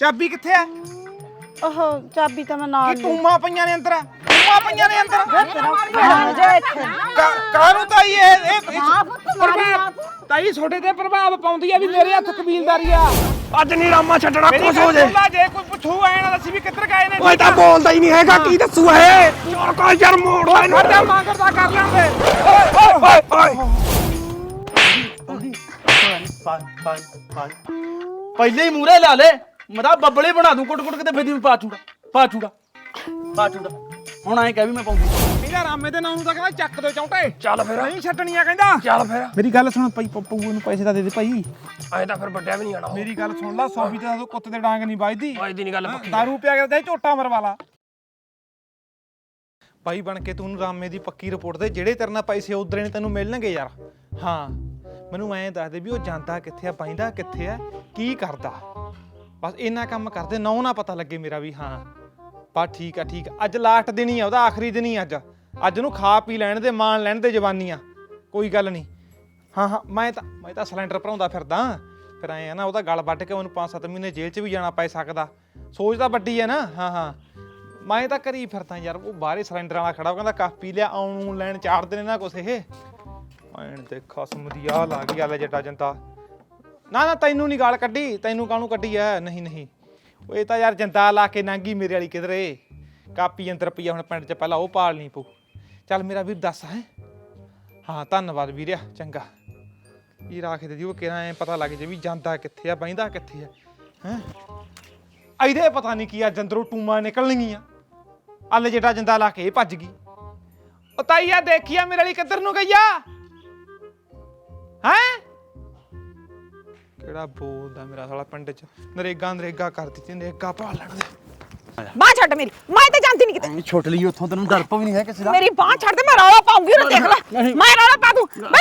ਚਾਬੀ ਕਿੱਥੇ ਆ? ਉਹ ਚਾਬੀ ਤਾਂ ਮੈਂ ਨਾਲ ਇਹ ਟੂਮਾਂ ਪਈਆਂ ਨੇ ਅੰਦਰ ਟੂਮਾਂ ਪਈਆਂ ਨੇ ਅੰਦਰ। ਆ ਜਾ ਇੱਥੇ। ਕਾ- ਕਾਹਨੂੰ ਤਾਈ ਇਹ ਇਹ ਇਹ ਪ੍ਰਭਾਵ ਤਾਈ ਛੋਟੇ ਤੇ ਪ੍ਰਭਾਵ ਪਾਉਂਦੀ ਆ ਵੀ ਮੇਰੇ ਹੱਥ ਕਬੀਲਦਾਰੀ ਆ। ਅੱਜ ਨਹੀਂ ਰਾਮਾ ਛੱਡਣਾ ਕੁਛ ਹੋ ਜੇ। ਲਾ, ਜੇ ਕੋਈ ਪੁੱਛੂ ਐ ਨਾ ਦੱਸੀ ਵੀ ਕਿੱਧਰ ਗਏ ਨੇ ਓਏ ਤਾਂ ਬੋਲਦਾ ਹੀ ਨਹੀਂ ਹੈਗਾ ਕੀ ਦੱਸੂ ਇਹ? ਚੋਰ ਕੋਈ ਯਾਰ ਮੋੜ ਓਏ ਇਹਨੂੰ। ਖਰਚਾ ਮੰਗਦਾ ਕਰ ਓਏ ਓਏ ਓਏ ਓਏ। ਪਹਿਲੇ ਹੀ ਮੂਰੇ ਲਾ ਲੈ ਮਰਾ ਬੱਬਲੇ ਬਣਾ ਦੂੰ ਕੁੱਟ ਕੁੱਟ ਕੇ ਤੇ ਫੇਰ ਦੀ ਪਾ ਚੂੜਾ ਪਾ ਚੂੜਾ ਪਾ ਚੂੜਾ। ਹੁਣ ਐਂ ਕਹਿ ਵੀ ਮੈਂ ਪਾਉਂਦੀ ਇਹਦਾ ਰਾਮੇ ਦੇ ਨਾਂ ਨੂੰ ਤਾਂ ਕਹਿੰਦਾ ਚੱਕ ਦੋ ਚੌਂਟੇ। ਚੱਲ ਫਿਰ। ਨਹੀਂ ਛੱਡਣੀ ਆ ਕਹਿੰਦਾ। ਚੱਲ ਫਿਰ। ਮੇਰੀ ਗੱਲ ਸੁਣ ਭਾਈ ਪੱਪੂ ਨੂੰ ਪੈਸੇ ਤਾਂ ਦੇ ਦੇ ਭਾਈ। ਐਂ ਤਾਂ ਫਿਰ ਵੱਡਿਆ ਵੀ ਨਹੀਂ ਆਣਾ ਮੇਰੀ ਗੱਲ ਸੁਣ ਲਾ ਸੌ ਵੀ ਤੇ ਤੂੰ ਕੁੱਤੇ ਦੇ ਡਾਂਗ ਨਹੀਂ ਵੱਜਦੀ। ਦੀ ਨਹੀਂ ਗੱਲ ਪੱਕੀ। ਦਾਰੂ ਪਿਆ ਕੇ ਤੇ ਝੋਟਾ ਮਰਵਾ ਲਾ। ਭਾਈ ਬਣ ਕੇ ਤੂੰ ਰਾਮੇ ਦੀ ਪੱਕੀ ਰਿਪੋਰਟ ਦੇ ਜਿਹੜੇ ਤੇਰੇ ਨਾਲ ਪੈਸੇ ਉਧਰੇ ਨੇ ਤੈਨੂੰ ਮਿਲਣਗੇ ਯਾਰ। ਹਾਂ ਮੈਨੂੰ ਐਂ ਦੱਸ ਦੇ ਵੀ ਉਹ ਜਾਂਦਾ ਕਿੱਥੇ ਆ ਬੈਂਦਾ ਕਿੱਥੇ ਆ ਕੀ ਕਰਦਾ? ਬਸ ਇੰਨਾ ਕੰਮ ਕਰਦੇ ਨਾ ਨਾ ਪਤਾ ਲੱਗੇ ਮੇਰਾ ਵੀ, ਹਾਂ। ਬਸ ਠੀਕ ਆ ਠੀਕ ਆ। ਅੱਜ ਲਾਸਟ ਦਿਨ ਹੀ ਆ, ਉਹਦਾ ਆਖਰੀ ਦਿਨ ਹੀ ਅੱਜ। ਅੱਜ ਨੂੰ ਖਾ ਪੀ ਲੈਣ ਦੇ, ਮਾਣ ਲੈਣ ਦੇ ਜਵਾਨੀ ਆ। ਕੋਈ ਗੱਲ ਨਹੀਂ। ਹਾਂ ਹਾਂ, ਮੈਂ ਤਾਂ ਮੈਂ ਤਾਂ ਸਿਲੰਡਰ ਭਰਾਉਂਦਾ ਫਿਰਦਾ। ਫਿਰ ਐ ਆ ਨਾ, ਉਹਦਾ ਗਲ ਵੱਢ ਕੇ ਉਹਨੂੰ 5-7 ਮਹੀਨੇ ਜੇਲ੍ਹ 'ਚ ਵੀ ਜਾਣਾ ਪੈ ਸਕਦਾ। ਸੋਚ ਤਾਂ ਵੱਡੀ ਹੈ ਨਾ, ਹਾਂ ਹਾਂ। ਮੈਂ ਤਾਂ ਕਰੀ ਫਿਰਦਾ ਯਾਰ, ਉਹ ਬਾਹਰੇ ਸਿਲੰਡਰ ਵਾਲਾ ਖੜਾ, ਉਹ ਕਹਿੰਦਾ ਕਾਫੀ ਲਿਆ ਆਉਣ ਲੈਣ ਚਾਰ ਦਿਨ ਨਾ ਕੁਛ ਇਹ। ਐਣ ਤੇ ਖਸਮ ਦੀ ਆ ਲਾ ਗਈ ਗੱਲ ਜੱਟਾ ਜੰਤਾ ਨਾ ਨਾ, ਤੈਨੂੰ ਨਹੀਂ ਗਾਲ ਕੱਢੀ, ਤੈਨੂੰ ਕਾਹਨੂੰ ਕੱਢੀ ਐ? ਨਹੀਂ ਨਹੀਂ। ਉਹ ਇਹ ਤਾਂ ਯਾਰ ਜੰਦਾ ਲਾ ਕੇ ਨੰਗੀ ਮੇਰੇ ਵਾਲੀ ਕਿਧਰੇ। ਕਾਪੀ ਅੰਦਰ ਪਈਆ ਹੁਣ ਪਿੰਡ 'ਚ ਪਹਿਲਾਂ ਉਹ ਪਾਲਣੀ ਪਊ। ਚੱਲ ਮੇਰਾ ਵੀਰ ਦੱਸ ਹੈ। ਹਾਂ, ਧੰਨਵਾਦ ਵੀਰਿਆ, ਚੰਗਾ। ਇਹ ਰਾਖ ਦੇ ਦੀ? ਉਹ ਕਿਹੜਾ ਐ ਪਤਾ ਲੱਗ ਜੇ ਵੀ ਜਾਂਦਾ ਕਿੱਥੇ ਆ ਬੈਂਦਾ ਕਿੱਥੇ ਆ, ਹੈ? ਇਹਦੇ ਪਤਾ ਨਹੀਂ ਕੀ ਆ, ਜੰਦਰੋਂ ਟੂਮਾਂ ਨਿਕਲਣਗੀਆਂ। ਅੱਲ ਜੇਟਾ ਜੰਦਾ ਲਾ ਕੇ ਇਹ ਭੱਜ ਗਈ। ਉਹ ਤਾਈਆ ਦੇਖੀਆ ਮੇਰੇ ਵਾਲੀ ਕਿੱਧਰ ਨੂੰ ਗਈ ਆ? ਹੈ? ਕਿਹੜਾ ਬੋਲਦਾ ਮੇਰਾ ਸਾਲਾ ਪਿੰਡ ਚ? ਨਰੇਗਾ ਨਰੇਗਾ ਕਰ ਦਿੱਤੀ ਨਰੇਗਾ ਭਾਲ ਲੈਣ ਦੇ। ਬਾਹ ਛੱਡ ਮੇਰੀ ਮੈਂ ਤਾਂ ਜਾਂਦੀ ਨਹੀਂ ਕਿਤੇ। ਛੁੱਟ ਲਈ ਉੱਥੋਂ ਤੈਨੂੰ ਦਰਪ ਵੀ ਨਹੀਂ ਹੈ ਕਿਸੇ ਦਾ? ਮੇਰੀ ਬਾਹ ਛੱਡ ਦੇ ਮੈਂ ਰੌਲਾ ਪਾਉਂਗੀ ਉਹ ਦੇਖ ਲੈ। ਮੈਂ ਰੌਲਾ ਪਾ ਦੂੰ। ਮੈਂ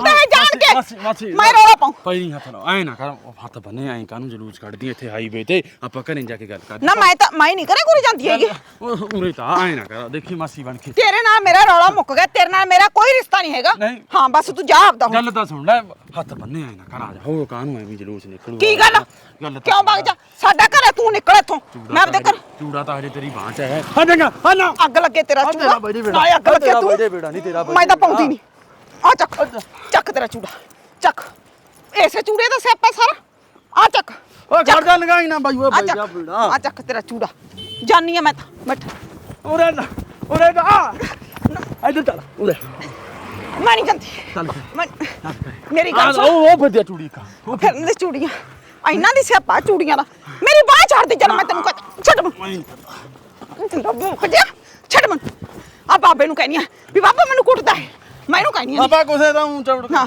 ਕੇ। ਮਾਸੀ ਮੈਂ ਰੌਲਾ ਪਾਉਂ। ਪਹਿਲੀ ਹੱਥ ਨਾਲ ਐ ਨਾ ਕਰ ਉਹ ਹੱਥ ਬੰਨੇ ਐਂ ਕਾਹਨੂੰ ਜਲੂਸ ਕੱਢਦੀ ਇੱਥੇ ਹਾਈਵੇ ਤੇ ਆਪਾਂ ਘਰੇ ਜਾ ਕੇ ਗੱਲ ਕਰਦੇ ਨਾ ਮੈਂ ਤਾਂ ਮੈਂ ਨਹੀਂ ਕਰੇ ਗੁਰੀ ਜਾਂਦੀ ਹੈਗੀ। ਉਹ ਉਰੇ ਤਾਂ ਐ ਨਾ ਕਰ। ਦੇਖੀ ਮਾਸੀ ਬਣ ਕੇ। ਤੇਰੇ ਨਾਲ ਮੇਰਾ ਰੌਲਾ ਮੁੱਕ ਗਿਆ ਤੇਰੇ ਨਾਲ ਮੇਰਾ ਕੋਈ ਰਿਸ਼ਤਾ ਨਹੀਂ ਹੈਗਾ। ਨਹੀਂ। ਹਾਂ ਬਸ ਤੂੰ ਜਾ ਆਪਦਾ ਹੁਣ। ਗੱਲ ਤਾਂ ਸੁਣ ਲੈ ਹੱਥ ਬੰਨੇ ਐ ਨਾ ਕਰ। ਆ ਜਾ। ਹੋ ਕਾਹਨੂੰ ਐਵੇਂ ਜਲੂਸ ਨਿਕਲੂ ਕੀ ਗੱਲ ਗੱਲ ਤਾਂ ਕਿਉਂ ਵਗ ਜਾ? ਸਾਡਾ ਘਰ ਹੈ ਤੂੰ ਨਿਕਲ ਇੱਥੋਂ। ਮੈਂ ਆਪਦੇ ਘਰ ਚੂੜਾ ਤਾਂ ਹਜੇ ਤੇਰੀ ਬਾਂਹ ਚ ਹੈ। ਹਾਂ ਚੰਗਾ। ਹਾਂ ਨਾ। ਅੱਗ ਲੱਗੇ ਤੇਰਾ ਅੱਗ ਲੱਗੇ ਤੂੰ। ਮੈਂ ਤਾਂ ਪਾਉਂਦੀ ਨਹੀਂ। ਆ ਚੱਕ ਚੱਕ ਤੇਰਾ ਚੂੜਾ ਚੱਕ। ਇਸੇ ਚੂੜੇ ਦਾ ਸਿਆਪਾ ਸਾਰਾ। ਆ ਚੱਕ। ਓ ਖੜ ਜਾ ਲਗਾਈ ਨਾ ਬਾਈ ਓਏ ਆ ਬਾਈ ਜਾ ਚੱਕ ਬੇੜਾ ਆ ਚੱਕ ਤੇਰਾ ਚੂੜਾ। ਜਾਨੀ ਆ ਮੈਂ ਤਾਂ ਬੈਠ। ਉਰੇ ਨਾ ਉਰੇ ਨਾ ਇੱਧਰ ਚੱਲ ਉਰੇ। ਮੈਂ ਨਹੀਂ ਜਾਂਦੀ। ਚੱਲ। ਮੈਂ ਮੇਰੀ ਆ ਗੱਲ ਸੁਣ। ਉਹ ਉਹ ਫਿਰਦੀ ਆ ਚੂੜੀ ਕਾ ਉਹ ਫਿਰਨ ਦੇ ਚੂੜੀਆਂ। ਇਹਨਾਂ ਦੀ ਸਿਆਪਾ ਚੂੜੀਆਂ ਦਾ। ਮੇਰੀ ਬਾਹ ਛੱਡ ਦੇ ਜਦ ਮੈਂ ਤੈਨੂੰ ਕਹਿ ਛੱਡ ਮੈਂ ਤੇਰਾ ਮੂੰਹ ਖਜਿਆ। ਛੱਡ ਮੈਂ ਆ ਬਾਬੇ ਨੂੰ ਕਹਿਨੀ ਆ ਵੀ ਬਾਬਾ ਮੈਨੂੰ ਕੁੱਟਦਾ ਹੈ। ਮੈਂ ਇਹਨੂੰ ਕਹਿਨੀ ਆ ਆਪਾਂ ਕੋਸੇ ਦਾ ਉੱਚਾ ਉੜ ਹਾਂ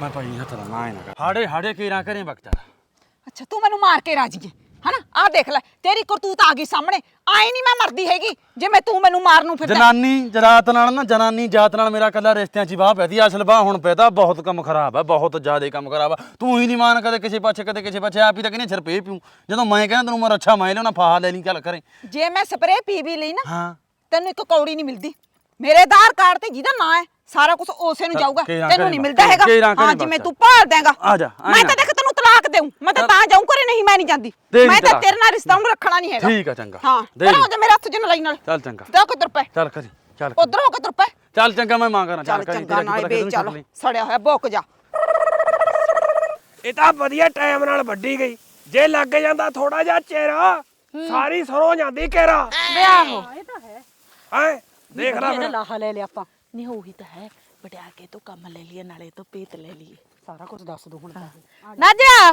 ਮੈਂ ਭਾਈ ਹੱਥ ਨਾ ਨਾ ਕਰ ਹਾੜੇ ਹਾੜੇ ਕੀਰਾਂ ਕਰੇ ਬਖਤਾ ਅੱਛਾ ਤੂੰ ਮੈਨੂੰ ਮਾਰ ਕੇ ਰਾਜੀ ਹੈ ਹਨਾ ਆਹ ਦੇਖ ਲੈ ਤੇਰੀ ਕਰਤੂਤ ਆ ਗਈ ਸਾਹਮਣੇ ਆਏ ਨਹੀਂ ਮੈਂ ਮਰਦੀ ਹੈਗੀ ਜਿਵੇਂ ਤੂੰ ਮੈਨੂੰ ਮਾਰਨ ਨੂੰ ਫਿਰਦਾ ਜਨਾਨੀ ਜਰਾਤ ਨਾਲ ਨਾ ਜਨਾਨੀ ਜਾਤ ਨਾਲ ਮੇਰਾ ਕੱਲਾ ਰਿਸ਼ਤਿਆਂ 'ਚ ਹੀ ਵਾਹ ਪੈਦੀ ਅਸਲ ਵਾਹ ਹੁਣ ਪੈਦਾ ਬਹੁਤ ਕੰਮ ਖਰਾਬ ਹੈ ਬਹੁਤ ਜ਼ਿਆਦਾ ਕੰਮ ਖਰਾਬ ਹੈ ਤੂੰ ਹੀ ਨਹੀਂ ਮਾਨ ਕਦੇ ਕਿਸੇ ਪਾਛੇ ਕਦੇ ਕਿਸੇ ਪਾਛੇ ਆਪ ਹੀ ਤਾਂ ਕਹਿੰਦੇ ਸਿਰ ਪੇ ਪਿਉ। ਜਦੋਂ ਮੈਂ ਕਹਿੰਦਾ ਤੈਨੂੰ ਮੈਂ ਰੱਛਾ ਮੈਂ ਲਿਆਉਣਾ ਫਾਹਾ ਲੈ ਲਈ ਚੱਲ ਕਰੇ। ਜੇ ਮੈਂ ਸਪਰੇਅ ਪੀ ਵੀ ਲਈ ਨਾ ਹਾਂ। ਤੈਨੂੰ ਇੱਕ ਕੌੜੀ ਨਹੀਂ ਮਿਲਦੀ। ਮੇਰੇ ਆਧਾਰ ਕਾਰਡ ਤੇ ਜਿਹਦਾ ਨਾਂ ਹੈ ਸਾਰਾ ਕੁਝ ਉਸੇ ਨੂੰ ਜਾਊਗਾ ਕੇਰਾਂ ਤੈਨੂੰ ਕਰੇ ਨਹੀਂ ਬਸ, ਮਿਲਦਾ ਹੈਗਾ। ਕੇਰਾਂ ਕਰੇ ਹਾਂ ਬਸ। ਜਿਵੇਂ ਤੂੰ ਭਾਲ ਦੇਂਗਾ। ਆ ਜਾ, ਮੈਂ ਨਾ। ਤਾਂ ਦੇਖ ਤੈਨੂੰ ਤਲਾਕ ਦੇਉ ਮੈਂ ਤਾਂ ਤਾਂ ਜਾਊਂ ਘਰੇ ਨਹੀਂ ਮੈਂ ਨਹੀਂ ਜਾਂਦੀ। ਦੇ ਦੀ ਮੈਂ ਤਾਂ ਤਲਾਕ। ਤੇਰੇ ਨਾਲ ਰਿਸ਼ਤਾ ਨੂੰ ਰੱਖਣਾ ਨਹੀਂ ਹੈਗਾ। ਠੀਕ ਆ, ਚੰਗਾ। ਹਾਂ ਦੇ ਚਲੋ ਦੀ। ਜੇ ਮੇਰੇ ਹੱਥ ਜਨ ਲਈ ਨਾਲ। ਚੱਲ ਚੰਗਾ। ਜਾ ਕਿੱਧਰ ਪੈ। ਚੱਲ ਕਰੀ ਚੱਲ ਉਧਰ ਹੋ ਕਿੱਧਰ ਪੈ। ਚੱਲ ਚੰਗਾ ਮੈਂ ਮਾਂ ਕਰਾਂ ਚੱਲ ਕਰੀ ਚੰਗਾ ਨਾਲੇ ਬੇ ਚੱਲ। ਸੜਿਆ ਹੋਇਆ ਭੁੱਕ ਜਾ। ਇਹ ਤਾਂ ਵਧੀਆ ਟਾਈਮ ਨਾਲ ਵੱਢੀ ਗਈ। ਜੇ ਲੱਗ ਜਾਂਦਾ ਥੋੜਾ ਜਿਹਾ ਚਿਹਰਾ ਸਾਰੀ ਸਰੋਂ ਜਾਂਦੀ ਕੇਰਾ ਵਿਆਹ ਹੋ ਇਹ ਤਾਂ ਹੈ। ਹੈ? ਦੇਖ ਲੈ ਇਹਦਾ ਫਿਰ। ਲਾਹਾ ਲੈ ਲਿਆ ਆਪਾਂ। ਨਹੀਂ ਉਹੀ ਤਾਂ ਹੈ। ਵਡਿਆ ਕੇ ਤੋਂ ਕੰਮ ਲੈ ਲਈਏ ਨਾਲੇ ਤੋਂ ਪੇਤ ਲੈ ਲਈਏ। ਸਾਰਾ ਕੁਝ ਦੱਸ ਦੋ ਹੁਣ ਨਾਜਰਾ